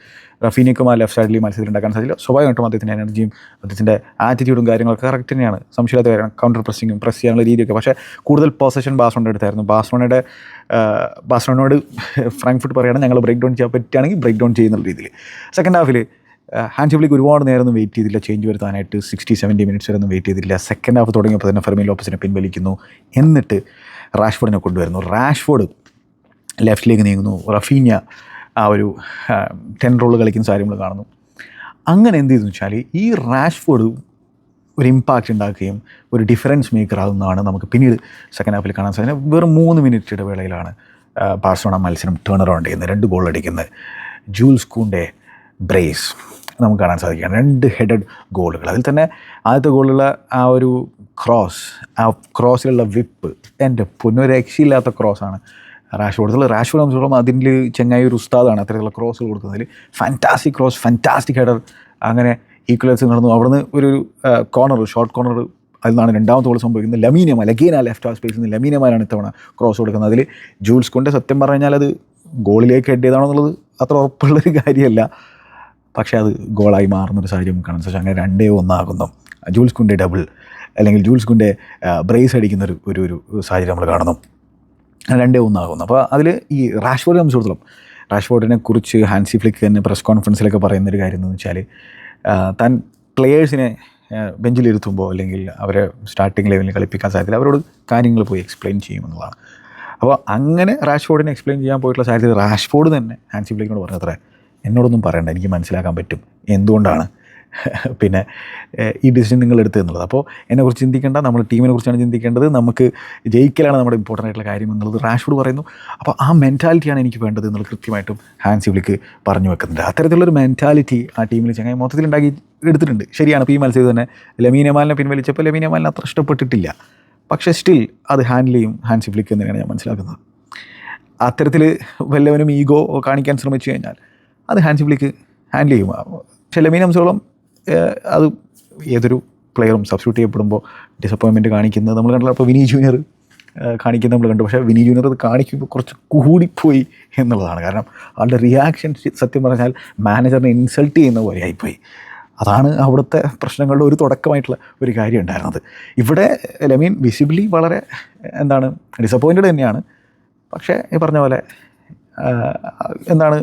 Speaker 1: റഫീനിയക്കും ആ ലെഫ്റ്റ് സൈഡിൽ മത്സരത്തിൽ ഉണ്ടാക്കാൻ സാധിക്കില്ല സ്വാഭാവികമായിട്ടും അദ്ദേഹത്തിന്റെ എനർജിയും അദ്ദേഹത്തിന്റെ ആറ്റിറ്റ്യൂഡും കാര്യങ്ങളൊക്കെ കറക്റ്റ് തന്നെയാണ്. സംശയമില്ലാത്ത കാര്യം കൗണ്ടർ പ്രസ്സിങ്ങും പ്രസ് ചെയ്യാനുള്ള രീതിയൊക്കെ. പക്ഷേ കൂടുതൽ പൊസഷൻ ബാസ്ലോണിന്റെ അടുത്തായിരുന്നു. ബാസ്ലോണയുടെ ബാസ്ലോണോട് ഫ്രാങ്ക്ഫുട്ട് പറയുകയാണ് ഞങ്ങൾ ബ്രേക്ക് ഡൗൺ ചെയ്യാൻ പറ്റുകയാണെങ്കിൽ ബ്രേക്ക് ഡൗൺ ചെയ്യുന്ന രീതിയിൽ സെക്കൻഡ് ഹാഫിൽ ഹാൻഡ് ഒരുപാട് നേരം ഒന്നും വെയിറ്റ് ചെയ്തില്ല. ചേഞ്ച് വരുത്താനായിട്ട് സിക്സ്റ്റി സെവന്റി മിനിറ്റ്സ് വരെ ഒന്നും വെയിറ്റ് ചെയ്തില്ല. സെക്കൻഡ് ഹാഫ് തുടങ്ങിയപ്പോൾ തന്നെ ഫെർമി ലോപ്പസിനെ പിൻവലിക്കുന്നു. എന്നിട്ട് റാഷ്ഫോർഡിനെ കൊണ്ടുവരുന്നു. റാഷ്ഫോർഡ് ലെഫ്റ്റിലേക്ക് നീങ്ങുന്നു. റഫീഞ്ഞ ആ ഒരു ടെൻ റോൾ കളിക്കുന്ന സാരി നമ്മൾ കാണുന്നു. അങ്ങനെ എന്ത് ചെയ്തെന്ന് വെച്ചാൽ ഈ റാഷ്ഫോർഡ് ഒരു ഇമ്പാക്റ്റ് ഉണ്ടാക്കുകയും ഒരു ഡിഫറൻസ് മേക്കർ ആകുന്നതാണ് നമുക്ക് പിന്നീട് സെക്കൻഡ് ഹാഫിൽ കാണാൻ സാധിക്കുന്നത്. വെറും മൂന്ന് മിനിറ്റ് ഇടവേളയിലാണ് ബാഴ്സലോണ മത്സരം ടേൺ അറൗണ്ട് ചെയ്യുന്നത്. രണ്ട് ഗോൾ അടിക്കുന്നത് ജൂൽസ് കൂന്റെ ബ്രേസ്. നമുക്ക് കാണാൻ സാധിക്കുകയാണ്. രണ്ട് ഹെഡഡ് ഗോളുകൾ അതിൽ തന്നെ ആദ്യത്തെ ഗോളുള്ള ആ ഒരു ക്രോസ് ആ ക്രോസിലുള്ള വിപ്പ് എന്റെ പുനരക്ഷയില്ലാത്ത രക്ഷയില്ലാത്ത ക്രോസാണ് റാഷ് കൊടുത്തുള്ളത് റാഷ് സംബന്ധിച്ചോളം അതിൽ ചെങ്ങായി ഒരു ഉസ്താദാണ്. അത്തരത്തിലുള്ള ക്രോസ് കൊടുക്കുന്നതിൽ ഫാന്റാസ്റ്റിക് ക്രോസ് ഫാന്റാസ്റ്റിക് ഹെഡർ അങ്ങനെ ഈക്വലൻസ് നടന്നു. അവിടുന്ന് ഒരു കോർണർ ഷോർട്ട് കോർണർ അതിൽ നിന്നാണ് രണ്ടാമത്തെ ഗോൾ സംഭവിക്കുന്നത്. ലമീനമ ലഗീന ലെഫ്റ്റ് ഹാഫ് സ്പേസിൽ നിന്ന് ലമീനമാരാണ് ഇത്തവണ ക്രോസ് കൊടുക്കുന്നത്. അതിൽ ജൂൾസ് കൊണ്ട് സത്യം പറഞ്ഞു കഴിഞ്ഞാൽ അത് ഗോളിലേക്ക് ഹെഡ് ചെയ്താണെന്നുള്ളത് അത്ര ഉറപ്പുള്ളൊരു കാര്യമല്ല. പക്ഷേ അത് ഗോളായി മാറുന്നൊരു സാഹചര്യം കാണാൻ സാധിച്ചു അങ്ങനെ രണ്ടേ ഒന്നാകുന്നു. ജൂൾസ് കുണ്ടെ ഡബിൾ അല്ലെങ്കിൽ ജൂൾസ് കുണ്ടെ ബ്രേസ് അടിക്കുന്ന ഒരു ഒരു സാഹചര്യം നമ്മൾ കാണുന്നു. രണ്ടേ ഒന്നാകുന്നു. അപ്പോൾ അതിൽ ഈ റാഷ്ഫോർഡ് സംബന്ധിച്ചിടത്തോളം റാഷ്ഫോർഡിനെ കുറിച്ച് ഹാൻസി ഫ്ലിക്ക് തന്നെ പ്രസ് കോൺഫറൻസിലൊക്കെ പറയുന്നൊരു കാര്യം എന്ന് വെച്ചാൽ താൻ പ്ലെയേഴ്സിനെ ബെഞ്ചിലിരുത്തുമ്പോൾ അല്ലെങ്കിൽ അവരെ സ്റ്റാർട്ടിംഗ് ലെവലിൽ കളിപ്പിക്കാൻ സാധ്യത അവരോട് കാര്യങ്ങൾ പോയി എക്സ്പ്ലെയിൻ ചെയ്യുമെന്നുള്ളതാണ് അപ്പോൾ അങ്ങനെ റാഷ്ഫോർഡിനെ എക്സ്പ്ലെയിൻ ചെയ്യാൻ പോയിട്ടുള്ള സാഹചര്യത്തിൽ റാഷ്ഫോർഡ് തന്നെ ഹാൻസി ബ്ലേക്കിനോട് പറഞ്ഞത്രേ എന്നോടൊന്നും പറയണ്ട എനിക്ക് മനസ്സിലാക്കാൻ പറ്റും. എന്തുകൊണ്ടാണ് പിന്നെ ഈ ഡിസിഷൻ നിങ്ങൾ എടുത്തു എന്നുള്ളത്. അപ്പോൾ എന്നെക്കുറിച്ച് ചിന്തിക്കേണ്ട നമ്മൾ ടീമിനെ കുറിച്ചാണ് ചിന്തിക്കേണ്ടത്. നമുക്ക് ജയിക്കലാണ് നമ്മുടെ ഇമ്പോർട്ടന്റ് ആയിട്ടുള്ള കാര്യം എന്നുള്ളത് റാഷ്ഫോർഡ് പറയുന്നു. അപ്പോൾ ആ മെന്റാലിറ്റിയാണ് എനിക്ക് വേണ്ടത് എന്നുള്ളത് കൃത്യമായിട്ടും ഹാൻസി വിളിക്ക് പറഞ്ഞു വെക്കുന്നുണ്ട്. അത്തരത്തിലുള്ളൊരു മെന്റാലിറ്റി ആ ടീമിൽ ചങ്ങായി മൊത്തത്തിൽ ഉണ്ടാക്കി എടുത്തിട്ടുണ്ട്. ശരിയാണ് ഇപ്പോൾ ഈ മത്സരത്തിൽ തന്നെ ലമീനമാലിനെ പിൻവലിച്ചപ്പോൾ ലമീനമാലിനെ അത്ര ഇഷ്ടപ്പെട്ടിട്ടില്ല. പക്ഷേ സ്റ്റിൽ അത് ഹാൻഡിൽ ചെയ്യും ഹാൻസി വിളിക്ക് തന്നെയാണ് ഞാൻ മനസ്സിലാക്കുന്നത്. അത്തരത്തിൽ വല്ലവനും ഈഗോ കാണിക്കാൻ ശ്രമിച്ചു കഴിഞ്ഞാൽ അത് ഹാൻസി വിളിക്ക് ഹാൻഡിൽ ചെയ്യും. പക്ഷേ ലമീനെ സംബന്ധിച്ചോളം അത് ഏതൊരു പ്ലെയറും സബ്സ്റ്റിറ്റ്യൂട്ട് ചെയ്യപ്പെടുമ്പോൾ ഡിസപ്പോയിൻമെന്റ് കാണിക്കുന്നത് നമ്മൾ കണ്ടല്ലോ. അപ്പോൾ വിനി ജൂനിയർ കാണിക്കുന്നത് നമ്മൾ കണ്ടു. പക്ഷേ വിനി ജൂനിയർ അത് കാണിക്കുമ്പോൾ കുറച്ച് കൂടിപ്പോയി എന്നുള്ളതാണ്. കാരണം ആളുടെ റിയാക്ഷൻ സത്യം പറഞ്ഞാൽ മാനേജറിനെ ഇൻസൾട്ട് ചെയ്യുന്ന പോലെ ആയിപ്പോയി. അതാണ് അവിടുത്തെ പ്രശ്നങ്ങളുടെ ഒരു തുടക്കമായിട്ടുള്ള ഒരു കാര്യം ഉണ്ടായിരുന്നത്. ഇവിടെ ലമീൻ വിസിബിലി വളരെ എന്താണ് ഡിസപ്പോയിന്റഡ് തന്നെയാണ്. പക്ഷേ ഈ പറഞ്ഞ പോലെ എന്താണ്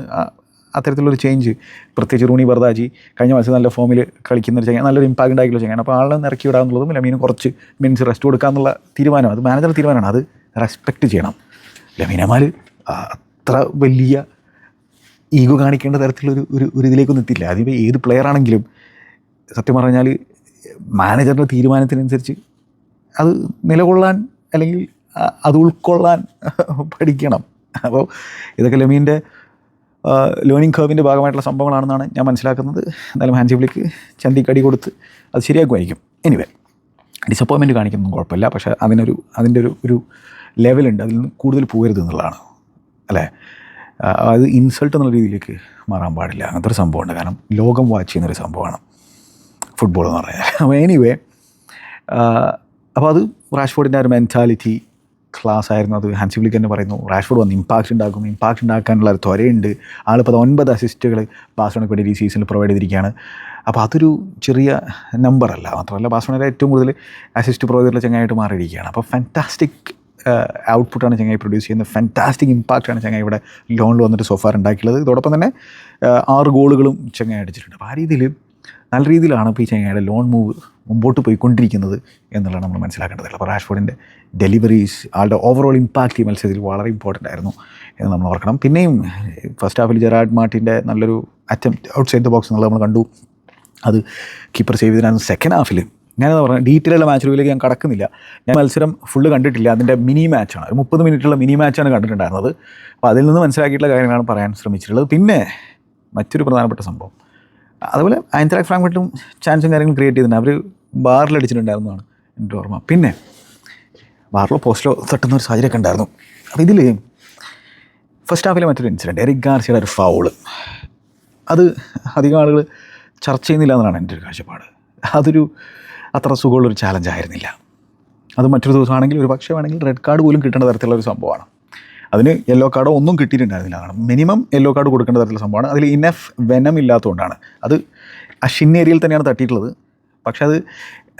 Speaker 1: ആ, അത്തരത്തിലുള്ളൊരു ചേഞ്ച് പ്രത്യേകിച്ച് റൂണി ബർദാജി കഴിഞ്ഞ മത്സരം നല്ല ഫോമിൽ കളിക്കുന്ന ഒരു ചങ്ങാൻ നല്ലൊരു ഇമ്പാക്റ്റ് ഉണ്ടാക്കിയുള്ള ചങ്ങാൻ അപ്പോൾ ആളെ ഇറക്കി വിടാന്നുള്ളതും ലമീന് കുറച്ച് മിനിറ്റ്സ് റെസ്റ്റ് കൊടുക്കുക എന്നുള്ള തീരുമാനം. അത് മാനേജർ തീരുമാനമാണ്. അത് റെസ്പെക്ട് ചെയ്യണം. ലമീനമാൽ അത്ര വലിയ ഈഗോ കാണിക്കേണ്ട തരത്തിലൊരു ഒരു ഒരു ഇതിലേക്കൊന്നും എത്തില്ല അതിപ്പോൾ ഏത് പ്ലെയർ ആണെങ്കിലും സത്യം പറഞ്ഞാൽ മാനേജറിന്റെ തീരുമാനത്തിനനുസരിച്ച് അത് നിലകൊള്ളാൻ അല്ലെങ്കിൽ അത് ഉൾക്കൊള്ളാൻ പഠിക്കണം. അപ്പോൾ ഇതൊക്കെ ലമീന്റെ ലേണിംഗ് കർവിന്റെ ഭാഗമായിട്ടുള്ള സംഭവങ്ങളാണെന്നാണ് ഞാൻ മനസ്സിലാക്കുന്നത്. എന്തായാലും ഹാൻസിബിളിക്ക് ചന്തിക്കടി കൊടുത്ത് അത് ശരിയാക്കുമായിരിക്കും. എനിവേ ഡിസപ്പോയിൻമെന്റ് കാണിക്കുന്നതും കുഴപ്പമില്ല. പക്ഷേ അതിനൊരു അതിന്റെ ഒരു ഒരു ലെവലുണ്ട് അതിൽ നിന്ന് കൂടുതൽ പോകരുത് എന്നുള്ളതാണ്. അല്ലേ? അത് ഇൻസൾട്ട് എന്നുള്ള രീതിയിലേക്ക് മാറാൻ പാടില്ല. അങ്ങനത്തെ ഒരു സംഭവമുണ്ട്. കാരണം ലോകം വാച്ച് ചെയ്യുന്നൊരു സംഭവമാണ് ഫുട്ബോൾ എന്ന് പറഞ്ഞാൽ. അപ്പോൾ എനിവേ അപ്പോൾ അത് റാഷ്ഫോർഡിന്റെ ആ ഒരു മെന്റാലിറ്റി ക്ലാസ് ആയിരുന്നു. അത് ഹാൻസി വിളിക്കൻ പറയുന്നു. റാഷ്ഫോർഡ് വന്ന് ഇമ്പാക്റ്റ് ഉണ്ടാക്കും. ഇമ്പാക്റ്റ് ഉണ്ടാക്കാനുള്ള ഒരു ത്വരയുണ്ട്. ആളിപ്പോൾ ഒൻപത് അസിസ്റ്റുകൾ ബാഴ്സലോണയ്ക്ക് വേണ്ടി ഈ സീസണിൽ പ്രൊവൈഡ് ചെയ്തിരിക്കുകയാണ്. അപ്പോൾ അതൊരു ചെറിയ നമ്പറല്ല മാത്രമല്ല ബാഴ്സലോണയുടെ ഏറ്റവും കൂടുതൽ അസിസ്റ്റ് പ്രൊവൈഡ് ചെയ്തിട്ടുള്ള ചങ്ങായിട്ട് മാറിയിരിക്കുകയാണ്. അപ്പോൾ ഫാന്റാസ്റ്റിക് ഔട്ട്പുട്ടാണ് ചങ്ങായി പ്രൊഡ്യൂസ് ചെയ്യുന്നത്. ഫാന്റാസ്റ്റിക് ഇമ്പാക്റ്റാണ് ചങ്ങായി ഇവിടെ ലോണിൽ വന്നിട്ട് സോഫാർ ഉണ്ടാക്കിയുള്ളത് ഇതോടൊപ്പം തന്നെ ആറ് ഗോളുകളും ചങ്ങായി അടിച്ചിട്ടുണ്ട്. അപ്പോൾ ആ രീതിയിൽ നല്ല രീതിയിലാണ് ഇപ്പോൾ ഈ ചങ്ങായിയുടെ ലോൺ മൂവ് മുമ്പോട്ട് പോയിക്കൊണ്ടിരിക്കുന്നത് എന്നുള്ളതാണ് നമ്മൾ മനസ്സിലാക്കേണ്ടത്. അപ്പോൾ റാഷ്ഫോർഡിന്റെ ഡെലിവറീസ് ആളുടെ ഓവറോൾ ഇമ്പാക്റ്റ് ഈ മത്സരത്തിൽ വളരെ ഇമ്പോർട്ടന്റ് ആയിരുന്നു എന്ന് നമ്മൾ ഓർക്കണം. പിന്നെയും ഫസ്റ്റ് ഹാഫിൽ ജെറാഡ് മാർട്ടിന്റെ നല്ലൊരു attempt outside the box എന്നുള്ളത് നമ്മൾ കണ്ടു. അത് കീപ്പർ സേവ് ചെയ്തതിനായിരുന്നു സെക്കൻഡ് ഹാഫിൽ ഞാനത് പറഞ്ഞു ഡീറ്റെയിൽ ഉള്ള മാച്ച് റിവ്യൂലേക്ക് ഞാൻ കടക്കുന്നില്ല. ഞാൻ മത്സരം ഫുള്ള് കണ്ടിട്ടില്ല. അതിന്റെ മിനി മാച്ചാണ് ഒരു മുപ്പത് മിനിറ്റുള്ള മിനി മാച്ചാണ് കണ്ടിട്ടുണ്ടായിരുന്നത്. അപ്പോൾ അതിൽ നിന്ന് മനസ്സിലാക്കിയിട്ടുള്ള കാര്യങ്ങളാണ് പറയാൻ ശ്രമിച്ചിട്ടുള്ളത്. പിന്നെ മറ്റൊരു പ്രധാനപ്പെട്ട സംഭവം. അതുപോലെ ഐൻത്രാക് ഫ്രാങ്ക്ഫർട്ടും ചാൻസും കാര്യങ്ങളും ക്രിയേറ്റ് ചെയ്തിട്ടുണ്ട്. അവർ ബാറിലടിച്ചിട്ടുണ്ടായിരുന്നതാണ് എന്റെ ഓർമ്മ. പിന്നെ ബാറിലോ പോസ്റ്റിലോ തട്ടുന്ന ഒരു സാഹചര്യമൊക്കെ ഉണ്ടായിരുന്നു. അപ്പോൾ ഇതിൽ ഫസ്റ്റ് ഹാഫിലെ മറ്റൊരു ഇൻസിഡന്റ് എറിക് ഗാർസിയുടെ ഒരു ഫൗൾ അത് അധികം ആളുകൾ ചർച്ച ചെയ്യുന്നില്ല എന്നാണ് എന്റെ ഒരു കാഴ്ചപ്പാട്. അതൊരു അത്ര സുഖമുള്ളൊരു ചാലഞ്ച് ആയിരുന്നില്ല. അത് മറ്റൊരു ദിവസമാണെങ്കിൽ ഒരു പക്ഷേ വേണമെങ്കിൽ റെഡ് കാർഡ് പോലും കിട്ടേണ്ട തരത്തിലുള്ള ഒരു സംഭവമാണ്. അതിന് യെല്ലോ കാർഡോ ഒന്നും കിട്ടിയിട്ടുണ്ടായിരുന്നില്ല. മിനിമം യെല്ലോ കാർഡ് കൊടുക്കേണ്ട തരത്തിലുള്ള സംഭവമാണ്. അതിൽ ഇനഫ് വെനം ഇല്ലാത്തതുകൊണ്ടാണ്. അത് ആ ഷിൻ ഏരിയയിൽ തന്നെയാണ് തട്ടിയിട്ടുള്ളത്. പക്ഷെ അത്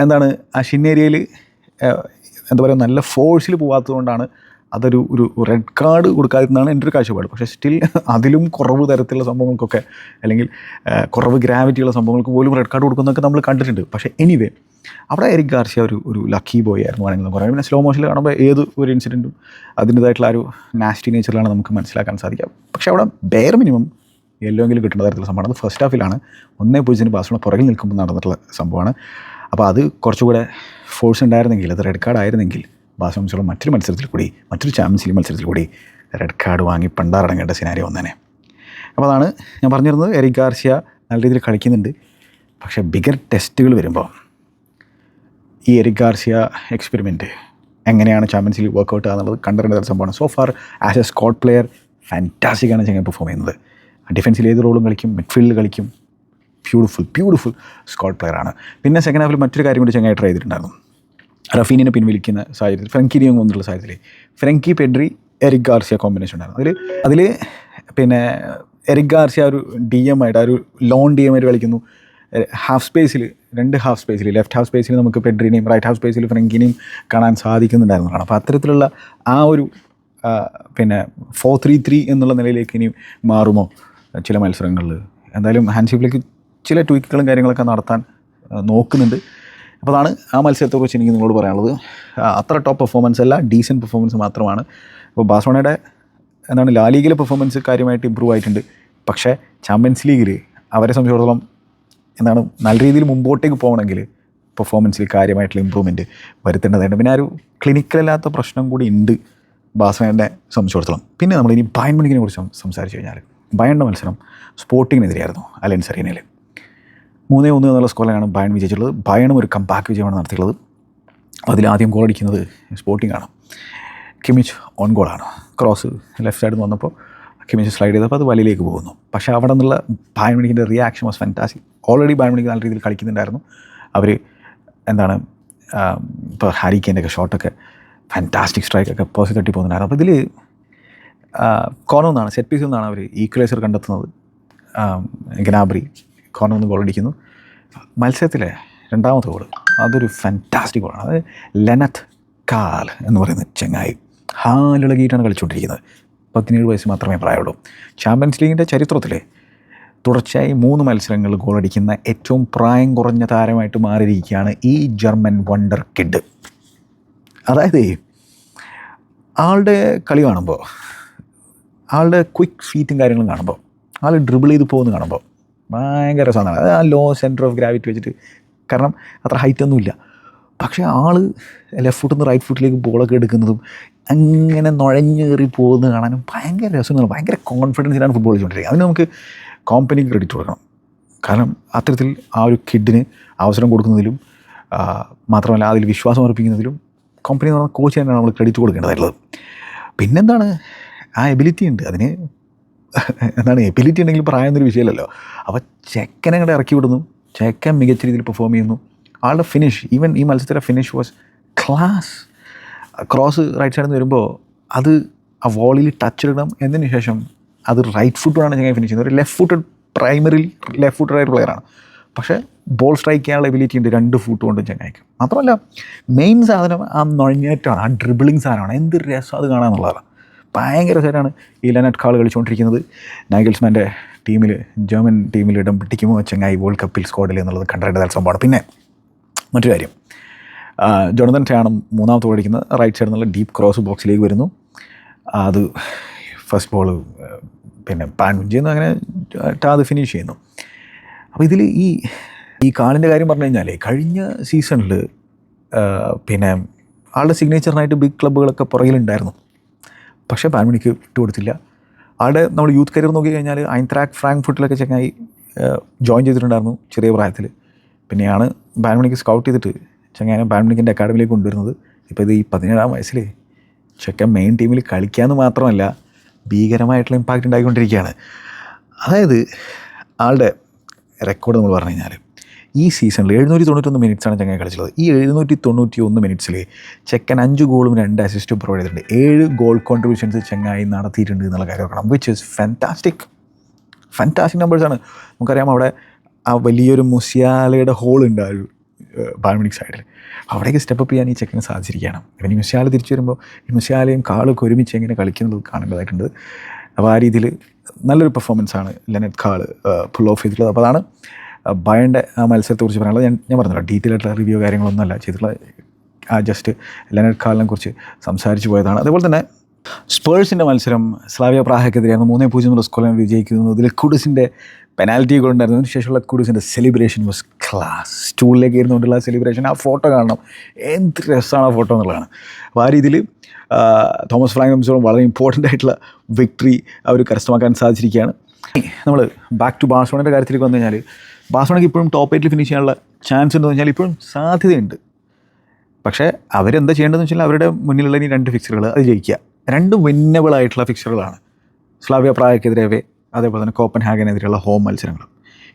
Speaker 1: എന്താണ്? ആ ഷിൻ ഏരിയയിൽ എന്താ പറയുക നല്ല ഫോഴ്സിൽ പോകാത്തതുകൊണ്ടാണ് അതൊരു ഒരു റെഡ് കാർഡ് കൊടുക്കാതിരുന്നാണ് എന്റെ ഒരു കാഴ്ചപ്പാട്. പക്ഷേ സ്റ്റിൽ അതിലും കുറവ് തരത്തിലുള്ള സംഭവങ്ങൾക്കൊക്കെ അല്ലെങ്കിൽ കുറവ് ഗ്രാവിറ്റിയുള്ള സംഭവങ്ങൾക്ക് പോലും റെഡ് കാർഡ് കൊടുക്കുന്നതൊക്കെ നമ്മൾ കണ്ടിട്ടുണ്ട്. പക്ഷേ എനിവേ അവിടെ എരിക് ഗാർഷ്യ ഒരു ഒരു ലക്കി ബോയ് ആയിരുന്നു വേണമെങ്കിൽ നമുക്ക് പറയാം. പിന്നെ സ്ലോ മോഷനിൽ കാണുമ്പോൾ ഏത് ഒരു ഇൻസിഡന്റും അതിന്റേതായിട്ടുള്ള ഒരു നാസ്റ്റി നേച്ചറിലാണ് നമുക്ക് മനസ്സിലാക്കാൻ സാധിക്കുക പക്ഷേ അവിടെ ബെയർ മിനിമം എല്ലോങ്കിലും കിട്ടുന്ന തരത്തിലുള്ള സംഭവമാണ്. അത് ഫസ്റ്റ് ഹാഫിലാണ് ഒന്നേ പൂജ്യത്തിന് ബാഴ്സലോണ പുറകിൽ നിൽക്കുമ്പോൾ നടന്നിട്ടുള്ള സംഭവമാണ്. അപ്പോൾ അത് കുറച്ചുകൂടെ ഫോഴ്സ് ഉണ്ടായിരുന്നെങ്കിൽ അത് റെഡ് കാർഡ് ആയിരുന്നെങ്കിൽ ബാഴ്സലോണ മറ്റൊരു മത്സരത്തിൽ കൂടി മറ്റൊരു ചാമ്പ്യൻസ് ലീഗ് മത്സരത്തിൽ കൂടി റെഡ് കാർഡ് വാങ്ങി പണ്ടാറടങ്ങേണ്ട സിനാരിയോ വന്നേനെ. അപ്പോൾ അതാണ് ഞാൻ പറഞ്ഞിരുന്നത്. എറിക് ഗാർഷ്യ നല്ല രീതിയിൽ കളിക്കുന്നുണ്ട്. പക്ഷേ ബിഗർ ടെസ്റ്റുകൾ വരുമ്പോൾ ഈ എറിക് ഗാർഷ്യ എക്സ്പെരിമെന്റ് എങ്ങനെയാണ് ചാമ്പ്യൻസ് ലീഗ് വർക്കൗട്ട് എന്നുള്ളത് കണ്ടറിയേണ്ട സംഭവമാണ്. So far as a squad player ഫാന്റാസ്റ്റിക്കാണ് ചെങ്ങനെ പെർഫോം ചെയ്യുന്നത്. ഡിഫൻസിൽ ഏത് റോളും കളിക്കും മിഡ്ഫീൽഡിൽ കളിക്കും. ബ്യൂട്ടിഫുൾ ബ്യൂട്ടിഫുൾ സ്കോട്ട് ആണ്. പിന്നെ സെക്കൻഡ് ഹാഫിൽ മറ്റൊരു കാര്യം കൂടി ചെങ്ങായി ട്രൈ ചെയ്തിട്ടുണ്ടായിരുന്നു. റഫീനിനെ പിൻവലിക്കുന്ന സാഹചര്യത്തിൽ ഫ്രങ്കിനിയും വന്നിട്ടുള്ള സാഹചര്യത്തിൽ. Frenkie Pedri Eric Garcia combination ഉണ്ടായിരുന്നു. അതിൽ അതിൽ പിന്നെ എറിക് ഗാർസിയ ഒരു ഡി എം ആയിട്ട് ആ ഒരു ലോൺ ഡി എം ആയിട്ട് കളിക്കുന്നു. ഹാഫ് സ്പേസിൽ രണ്ട് ഹാഫ് സ്പേസിൽ ലെഫ്റ്റ് ഹാഫ് സ്പേസിൽ നമുക്ക് പെഡ്രിനെയും റൈറ്റ് ഹാഫ് സ്പേസിൽ ഫ്രങ്കിനെയും കാണാൻ സാധിക്കുന്നുണ്ടായിരുന്നതാണ്. അപ്പോൾ അത്തരത്തിലുള്ള ആ ഒരു പിന്നെ ഫോർ ത്രീ ത്രീ എന്നുള്ള നിലയിലേക്ക് ഇനി മാറുമോ ചില മത്സരങ്ങളിൽ എന്തായാലും ഹാൻഡ്ഷിപ്പിലേക്ക് ചില ട്വീക്കുകളും കാര്യങ്ങളൊക്കെ നടത്താൻ നോക്കുന്നുണ്ട്. അപ്പോൾ അതാണ് ആ മത്സരത്തെക്കുറിച്ച് എനിക്ക് നിങ്ങളോട് പറയാനുള്ളത്. അത്ര ടോപ്പ് പെർഫോമൻസ് അല്ല ഡീസന്റ് പെർഫോമൻസ് മാത്രമാണ്. അപ്പോൾ ബാസോണയുടെ എന്താണ് ലാ ലീഗിലെ പെർഫോമൻസ് കാര്യമായിട്ട് ഇമ്പ്രൂവ് ആയിട്ടുണ്ട്. പക്ഷേ ചാമ്പ്യൻസ് ലീഗിൽ അവരെ സംബന്ധിച്ചിടത്തോളം എന്താണ് നല്ല രീതിയിൽ മുമ്പോട്ടേക്ക് പോകണമെങ്കിൽ പെർഫോമൻസിൽ കാര്യമായിട്ടുള്ള ഇമ്പ്രൂവ്മെന്റ് വരുത്തേണ്ടതായിട്ട് പിന്നെ ആ ഒരു ക്ലിനിക്കലല്ലാത്ത പ്രശ്നം കൂടി ഉണ്ട് ബാസനെ സംബന്ധിച്ചിടത്തോളം. പിന്നെ നമ്മൾ ഇനി ബയൺ മണിക്കിനെ കുറിച്ച് സംസാരിച്ച് കഴിഞ്ഞാൽ ബയണിന്റെ മത്സരം സ്പോർട്ടിങ്ങിനെതിരെയായിരുന്നു അലയൻസ് അറീനയിൽ. മൂന്നേ ഒന്ന് എന്നുള്ള സ്കോറിലാണ് ബയൺ വിജയിച്ചിട്ടുള്ളത്. ബയണും ഒരു കമ്പാക്ക് വിജയമാണ് നടത്തിയിട്ടുള്ളത്. അതിലാദ്യം ഗോൾ അടിക്കുന്നത് സ്പോർട്ടിംഗ് ആണ്. കിമിച്ച് ഓൺ ഗോളാണ് ക്രോസ് ലെഫ്റ്റ് സൈഡിൽ നിന്ന് വന്നപ്പോൾ കിമിച്ച് സ്ലൈഡ് ചെയ്തപ്പോൾ അത് വലിയിലേക്ക് പോകുന്നു. പക്ഷേ അവിടെ നിന്നുള്ള Bayern മണിക്കിന്റെ reaction was fantasy already Bayern Munich നല്ല രീതിയിൽ കളിക്കുന്നുണ്ടായിരുന്നു. അവർ എന്താണ് ഇപ്പോൾ ഹാരിക്കേന്റെ ഒക്കെ ഷോട്ടൊക്കെ ഫാന്റാസ്റ്റിക് സ്ട്രൈക്കൊക്കെ പേഴ്സ് തട്ടി പോകുന്നുണ്ടായിരുന്നു. അപ്പോൾ ഇതിൽ കോർണർ സെറ്റ് പീസിൽ നിന്നാണ് അവർ ഈക്വലൈസർ കണ്ടെത്തുന്നത്. ഗനാബ്രി കോർണർ നിന്ന് ഗോൾ അടിക്കുന്നു മത്സരത്തിലെ രണ്ടാമത്തെ ഗോൾ അതൊരു ഫാന്റാസ്റ്റിക് ഗോളാണ് അത് ലെനത്ത് കാൽ എന്ന് പറയുന്ന ചെങ്ങായി ഹാലിളകിയിട്ടാണ് കളിച്ചുകൊണ്ടിരിക്കുന്നത്. പതിനേഴ് വയസ്സ് മാത്രമേ പ്രായമുള്ളൂ. ചാമ്പ്യൻസ് ലീഗിന്റെ ചരിത്രത്തിലെ തുടർച്ചയായി മൂന്ന് മത്സരങ്ങൾ ഗോളടിക്കുന്ന ഏറ്റവും പ്രായം കുറഞ്ഞ താരമായിട്ട് മാറിയിരിക്കുകയാണ് ഈ ജർമ്മൻ വണ്ടർ കിഡ് അതായത് ആളുടെ കളി കാണുമ്പോൾ ആളുടെ ക്വിക്ക് ഫീറ്റും കാര്യങ്ങളും കാണുമ്പോൾ ആൾ ഡ്രിബിൾ ചെയ്ത് പോകുന്ന കാണുമ്പോൾ ഭയങ്കര സാധനമാണ് അത് ആ ലോ സെന്റർ ഓഫ് ഗ്രാവിറ്റി വെച്ചിട്ട്. കാരണം അത്ര ഹൈറ്റ് ഒന്നുമില്ല പക്ഷേ ആൾ ലെഫ്റ്റ് ഫുട്ടിൽ നിന്ന് റൈറ്റ് ഫുട്ടിലേക്ക് ബോളൊക്കെ എടുക്കുന്നതും അങ്ങനെ നുഴഞ്ഞേറി പോകുന്നത് കാണാനും ഭയങ്കര രസമാണ്. ഭയങ്കര കോൺഫിഡൻസിലാണ് ഫുട്ബോൾ കളിച്ചുകൊണ്ടിരിക്കുന്നത്. അതിന് നമുക്ക് കോമ്പനിക്ക് ക്രെഡിറ്റ് കൊടുക്കണം. കാരണം അത്തരത്തിൽ ആ ഒരു കിഡിന് അവസരം കൊടുക്കുന്നതിലും മാത്രമല്ല അതിൽ വിശ്വാസം അർപ്പിക്കുന്നതിലും കമ്പനി എന്ന് പറഞ്ഞ കോച്ച് തന്നെയാണ് നമ്മൾ ക്രെഡിറ്റ് കൊടുക്കേണ്ടതായിട്ടുള്ളത് പിന്നെന്താണ്? ആ എബിലിറ്റി ഉണ്ട്. അതിന് എന്താണ് എബിലിറ്റി ഉണ്ടെങ്കിൽ പ്രായം എന്നൊരു വിഷയമല്ലല്ലോ. അപ്പോൾ ചെക്കനെ അങ്ങോട്ട് ഇറക്കി വിടുന്നു. ചെക്കൻ മികച്ച രീതിയിൽ പെർഫോം ചെയ്യുന്നു. ആളുടെ ഫിനിഷ് ഈവൻ ഈ മത്സരത്തിലെ finish was class cross right സൈഡിൽ നിന്ന് വരുമ്പോൾ അത് ആ വോളിൽ ടച്ച് ഇടണം. എന്നതിന് ശേഷം അത് റൈറ്റ് ഫുട്ടാണ് ചെങ്ങനെ ഫിനിഷ് ചെയ്യുന്നത്. ഒരു ലെഫ്റ്റ് ഫുട്ടഡ് പ്രൈമറി ലെഫ്റ്റ് ഫുട്ടഡായിട്ട് പ്ലെയറാണ് പക്ഷേ ബോൾ സ്ട്രൈക്ക് ചെയ്യാനുള്ള എബിലിറ്റി ഉണ്ട്. രണ്ട് ഫുട്ട് കൊണ്ടും ചങ്ങായിക്ക് മാത്രമല്ല മെയിൻ സാധനം ആ നുഴഞ്ഞേറ്റമാണ് ആ ഡ്രിബിളിങ് സാധനമാണ്. എന്ത് രസം അത് കാണാമെന്നുള്ളതാണ് ഭയങ്കര രസമായിട്ടാണ് ഈ ലെനറ്റ് കാൾ കളിച്ചുകൊണ്ടിരിക്കുന്നത്. നൈഗൽസ്മാന്റെ ടീമിൽ ജർമ്മൻ ടീമിൽ ഇടം പിടിക്കുമോ? ചെങ്ങായി വേൾഡ് കപ്പിൽ സ്ക്വാഡിൽ എന്നുള്ളത് കണ്ടറിയേണ്ട സംഭവമാണ്. പിന്നെ മറ്റൊരു കാര്യം. ജോണതൻ ടാണ് മൂന്നാമത്തെ ഓടിക്കുന്നത് റൈറ്റ് സൈഡിൽ നിന്നുള്ള ഡീപ്പ് ക്രോസ് ബോക്സിലേക്ക് വരുന്നു. അത് ഫസ്റ്റ് ബോൾ പിന്നെ പാൻ ചെയ്യുന്നു അങ്ങനെ ടാത് ഫിനിഷ് ചെയ്യുന്നു. അപ്പോൾ ഇതിൽ ഈ ഈ കാളിന്റെ കാര്യം പറഞ്ഞു കഴിഞ്ഞാൽ കഴിഞ്ഞ സീസണിൽ പിന്നെ ആളുടെ സിഗ്നേച്ചറിനായിട്ട് ബിഗ് ക്ലബ്ബുകളൊക്കെ പുറകിലുണ്ടായിരുന്നു. പക്ഷേ ബാൻമണിക്ക് വിട്ടുകൊടുത്തില്ല അവിടെ നമ്മൾ യൂത്ത് കരിയർ നോക്കി കഴിഞ്ഞാൽ ഫ്രാങ്ക് ഫുട്ടിലൊക്കെ ചങ്ങായി ജോയിൻ ചെയ്തിട്ടുണ്ടായിരുന്നു ചെറിയ പ്രായത്തിൽ പിന്നെയാണ് ബാൻമണിക്ക് സ്കൗട്ട് ചെയ്തിട്ട് ചങ്ങാനെ ബാൻമണിക്കിന്റെ അക്കാഡമിയിലേക്ക് കൊണ്ടുവരുന്നത്. ഇപ്പോൾ ഇത് ഈ പതിനേഴാം വയസ്സിൽ ചെക്കൻ മെയിൻ ടീമിൽ കളിക്കാമെന്ന് മാത്രമല്ല ഭീകരമായിട്ടുള്ള ഇമ്പാക്റ്റ് ഉണ്ടായിക്കൊണ്ടിരിക്കുകയാണ്. അതായത് ആളുടെ റെക്കോർഡ് നമ്മൾ പറഞ്ഞു കഴിഞ്ഞാൽ ഈ സീസണിൽ എഴുന്നൂറ്റി തൊണ്ണൂറ്റൊന്ന് ആണ് ചെങ്ങായി കളിച്ചത് ഈ എഴുന്നൂറ്റി തൊണ്ണൂറ്റി ഒന്ന് മിനിറ്റ്സിൽ ചെക്കൻ അഞ്ച് ഗോളും രണ്ട് അസിസ്റ്റും പ്രൊവൈഡ് ചെയ്തിട്ടുണ്ട്. ഏഴ് ഗോൾ കോൺട്രിബ്യൂഷൻസ് ചെങ്ങായി നടത്തിയിട്ടുണ്ട് എന്നുള്ള കാര്യം നോക്കണം വിച്ച് ഇസ് ഫാന്റാസ്റ്റിക് ഫാന്റാസ്റ്റിക് നമ്പേഴ്സാണ് നമുക്കറിയാം അവിടെ ആ വലിയൊരു മുസിയാലയുടെ ഹോൾ ഉണ്ട് ആ ഒരു ബാൽമണിക് സൈഡിൽ അവിടേക്ക് സ്റ്റെപ്പ് ചെയ്യാൻ ഈ ചെക്കിന് സാധിച്ചിരിക്കുകയാണ്. ഇവൻ ഈ മുസിയാല തിരിച്ചു വരുമ്പോൾ ഈ മുസിയാലയും കാളൊക്കെ ഒരുമിച്ച് എങ്ങനെ കളിക്കുന്നത് കാണേണ്ടതായിട്ടുണ്ട് അപ്പോൾ ആ രീതിയിൽ നല്ലൊരു പെർഫോമൻസാണ് ലെനറ്റ് കാൾ ഫുൾ ഓഫ് ചെയ്തിട്ടുള്ളത്. അപ്പോൾ അതാണ് ബയന്റെ മത്സരത്തെക്കുറിച്ച് പറയാനുള്ളത് ഞാൻ ഞാൻ പറഞ്ഞല്ലോ ഡീറ്റെയിൽ ആയിട്ടുള്ള റിവ്യൂ കാര്യങ്ങളൊന്നുമല്ല. ചെയ്തിട്ടുള്ള ആ ജസ്റ്റ് ലെനഡ് കാലിനെ കുറിച്ച് സംസാരിച്ചു പോയതാണ്. അതുപോലെ തന്നെ സ്പേഴ്സിന്റെ മത്സരം സ്ലാവിയ പ്രാഹക്കെതിരെയാണ് മൂന്നേ പൂജ്യം എന്നുള്ള സ്കോറിൽ വിജയിക്കുന്നതിൽ കുഡുസിന്റെ പെനാൽറ്റി അതിന് ശേഷമുള്ള കുഡുസിന്റെ സെലിബ്രേഷൻ വാസ് ക്ലാസ് സ്റ്റൂളിലേക്ക് ഇരുന്നുകൊണ്ടുള്ള സെലിബ്രേഷൻ ആ ഫോട്ടോ കാണണം. എന്ത് രസമാണ് ആ ഫോട്ടോ എന്നുള്ളതാണ്. അപ്പോൾ ആ രീതിയിൽ തോമസ് ഫ്രാങ്ക് സംബന്ധിച്ചോളം വളരെ ഇമ്പോർട്ടന്റ് ആയിട്ടുള്ള വിക്ടറി അവർ കരസ്ഥമാക്കാൻ സാധിച്ചിരിക്കുകയാണ്. നമ്മൾ ബാക്ക് ടു ബാഴ്സലോണയുടെ കാര്യത്തിലേക്ക് വന്നു കഴിഞ്ഞാൽ ബാഴ്സലോണയ്ക്ക് ഇപ്പോഴും ടോപ്പ് എയ്റ്റിൽ ഫിനിഷ് ചെയ്യാനുള്ള ചാൻസ് ഉണ്ടെന്ന് വെച്ചാൽ ഇപ്പോഴും സാധ്യതയുണ്ട്. പക്ഷേ അവരെന്താ ചെയ്യേണ്ടതെന്ന് വെച്ചാൽ അവരുടെ മുന്നിലുള്ള ഇനി രണ്ട് ഫിക്സറുകൾ അത് ജയിക്കുക. രണ്ടും വിന്നബിൾ ആയിട്ടുള്ള ഫിക്സറുകളാണ് സ്ലാവിയ പ്രായക്കെതിരെ അതേപോലെ തന്നെ കോപ്പൻ ഹാഗനെതിരെയുള്ള ഹോം മത്സരങ്ങൾ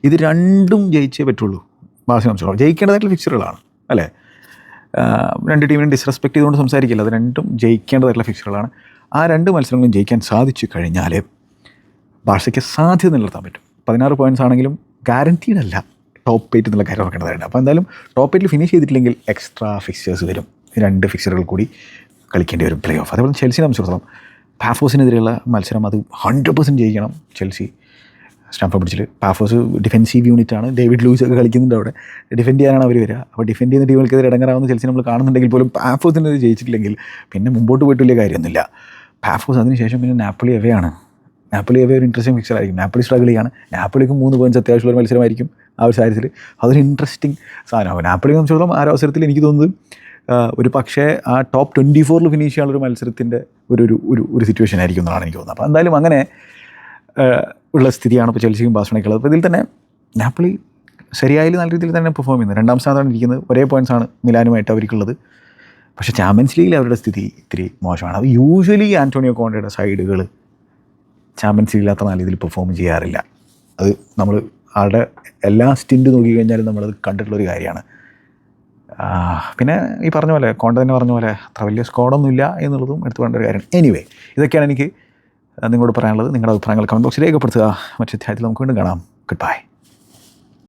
Speaker 1: ഇത് രണ്ടും ജയിച്ചേ പറ്റുള്ളൂ. ബാഴ്സലോണ സംബന്ധിച്ചോളം ജയിക്കേണ്ടതായിട്ടുള്ള ഫിക്സറുകളാണ് അല്ലേ? രണ്ട് ടീമിനും ഡിസ്റെസ്പെക്ട് ചെയ്തുകൊണ്ട് സംസാരിക്കില്ല. അത് രണ്ടും ജയിക്കേണ്ടതായിട്ടുള്ള ഫിക്സറുകളാണ് ആ രണ്ട് മത്സരങ്ങളും ജയിക്കാൻ സാധിച്ചു കഴിഞ്ഞാൽ ബാഴ്സയ്ക്ക് സാധ്യത നിലനിർത്താൻ പറ്റും. പതിനാറ് പോയിന്റ്സ് ആണെങ്കിലും ഗ്യാരണ്ടീഡ് അല്ല. ടോപ്പ് എയ്റ്റ് എന്നുള്ള കാര്യം നോക്കേണ്ടതായിട്ട് അപ്പോൾ എന്തായാലും ടോപ്പ് എയ്റ്റിൽ ഫിനിഷ് ചെയ്തിട്ടില്ലെങ്കിൽ എക്സ്ട്രാ ഫിക്സേഴ്സ് വരും. രണ്ട് ഫിക്സറുകൾ കൂടി കളിക്കേണ്ടി വരും പ്ലേ ഓഫ് അതേപോലെ ചെൽസിനെ സംബന്ധിച്ചിടത്തോളം പാഫോസിനെതിരെയുള്ള മത്സരം അത് ഹൺഡ്രഡ് പെർസെന്റ് ജയിക്കണം. ചെൽസി സ്റ്റാംഫോർഡ് ബ്രിഡ്ജിൽ പാഫോസ് ഡിഫെൻസീവ് ആണ്. ഡേവിഡ് ലൂയിസ് ഒക്കെ കളിക്കുന്നുണ്ട് അവിടെ. ഡിഫെൻഡ് ചെയ്യാനാണ് അവർ വരിക. അപ്പോൾ ഡിഫെൻഡ് ചെയ്യുന്ന ടീമുകൾക്കെതിരെ ഇടങ്ങാറാവുന്ന ചെൽസി നമ്മൾ കാണുന്നുണ്ടെങ്കിൽ പോലും പാഫോസിനെതിരെ ജയിച്ചിട്ടില്ലെങ്കിൽ പിന്നെ മുമ്പോട്ട് പോയിട്ട് വലിയ കാര്യമൊന്നുമില്ല. പാഫോസ് അതിനുശേഷം പിന്നെ നാപ്പിളി എവയാണ് നാപ്പിളി ഒരു ഇൻട്രസ്റ്റിംഗ് ഫിക്സർ ആയിരിക്കും. നാപ്പിളി സ്ട്രഗിൾ ചെയ്യാണ്. നാപ്പിളിക്ക് മൂന്ന് പോയിന്റ്സ് അത്യാവശ്യമുള്ള ഒരു മത്സരമായിരിക്കും ആ ഒരു സാഹചര്യത്തിൽ. അതൊരു ഇൻട്രസ്റ്റിംഗ് സാധനമാകും നാപ്പിളി സംബന്ധിച്ചിടത്തോളം ആ ഒരു അവസരത്തിൽ എനിക്ക് തോന്നുന്നത് ഒരു പക്ഷേ ആ ടോപ്പ് ട്വന്റി ഫോറിൽ ഫിനിഷ് ചെയ്യാനുള്ള ഒരു മത്സരത്തിന്റെ ഒരു ഒരു ഒരു ഒരു സിറ്റുവേഷൻ ആയിരിക്കും എന്നാണ് എനിക്ക് തോന്നുന്നത്. അപ്പോൾ എന്തായാലും അങ്ങനെ ഉള്ള സ്ഥിതിയാണ് ഇപ്പോൾ ചെൽസിക്കും ബാസ്മണിക്കുള്ളത് അപ്പോൾ ഇതിൽ തന്നെ നാപ്പിളി ശരിയായാലും നല്ല രീതിയിൽ തന്നെ പെർഫോം ചെയ്യുന്നത് രണ്ടാം സ്ഥാനത്താണ് ഇരിക്കുന്നത്. ഒരേ പോയിന്റ്സ് ആണ് മിലാനുമായിട്ട് അവർക്കുള്ളത്. പക്ഷേ ചാമ്പ്യൻസ് ലീഗിൽ അവരുടെ സ്ഥിതി ഇത്തിരി മോശമാണ്. അത് യൂഷ്വലി ആന്റോണിയോ കോണ്ടയുടെ സൈഡുകൾ ചാമ്പ്യൻസ് ഇല്ലാത്ത നല്ല രീതിയിൽ പെർഫോം ചെയ്യാറില്ല. അത് നമ്മൾ ആളുടെ എല്ലാ സ്റ്റിന്റ് നോക്കിക്കഴിഞ്ഞാലും നമ്മളത് കണ്ടിട്ടുള്ളൊരു കാര്യമാണ്. പിന്നെ ഈ പറഞ്ഞ പോലെ കോണ്ട തന്നെ പറഞ്ഞ പോലെ അത്ര വലിയ സ്കോഡൊന്നുമില്ല എന്നുള്ളതും എടുത്തു വേണ്ട ഒരു കാര്യം എനിവേ ഇതൊക്കെയാണ് എനിക്ക് നിങ്ങളോട് പറയാനുള്ളത്. നിങ്ങളുടെ അഭിപ്രായങ്ങൾ കമന്റ് ബോക്സിൽ രേഖപ്പെടുത്തുക. മറ്റു അധ്യായത്തിൽ നമുക്ക് വീണ്ടും കാണാം. Good bye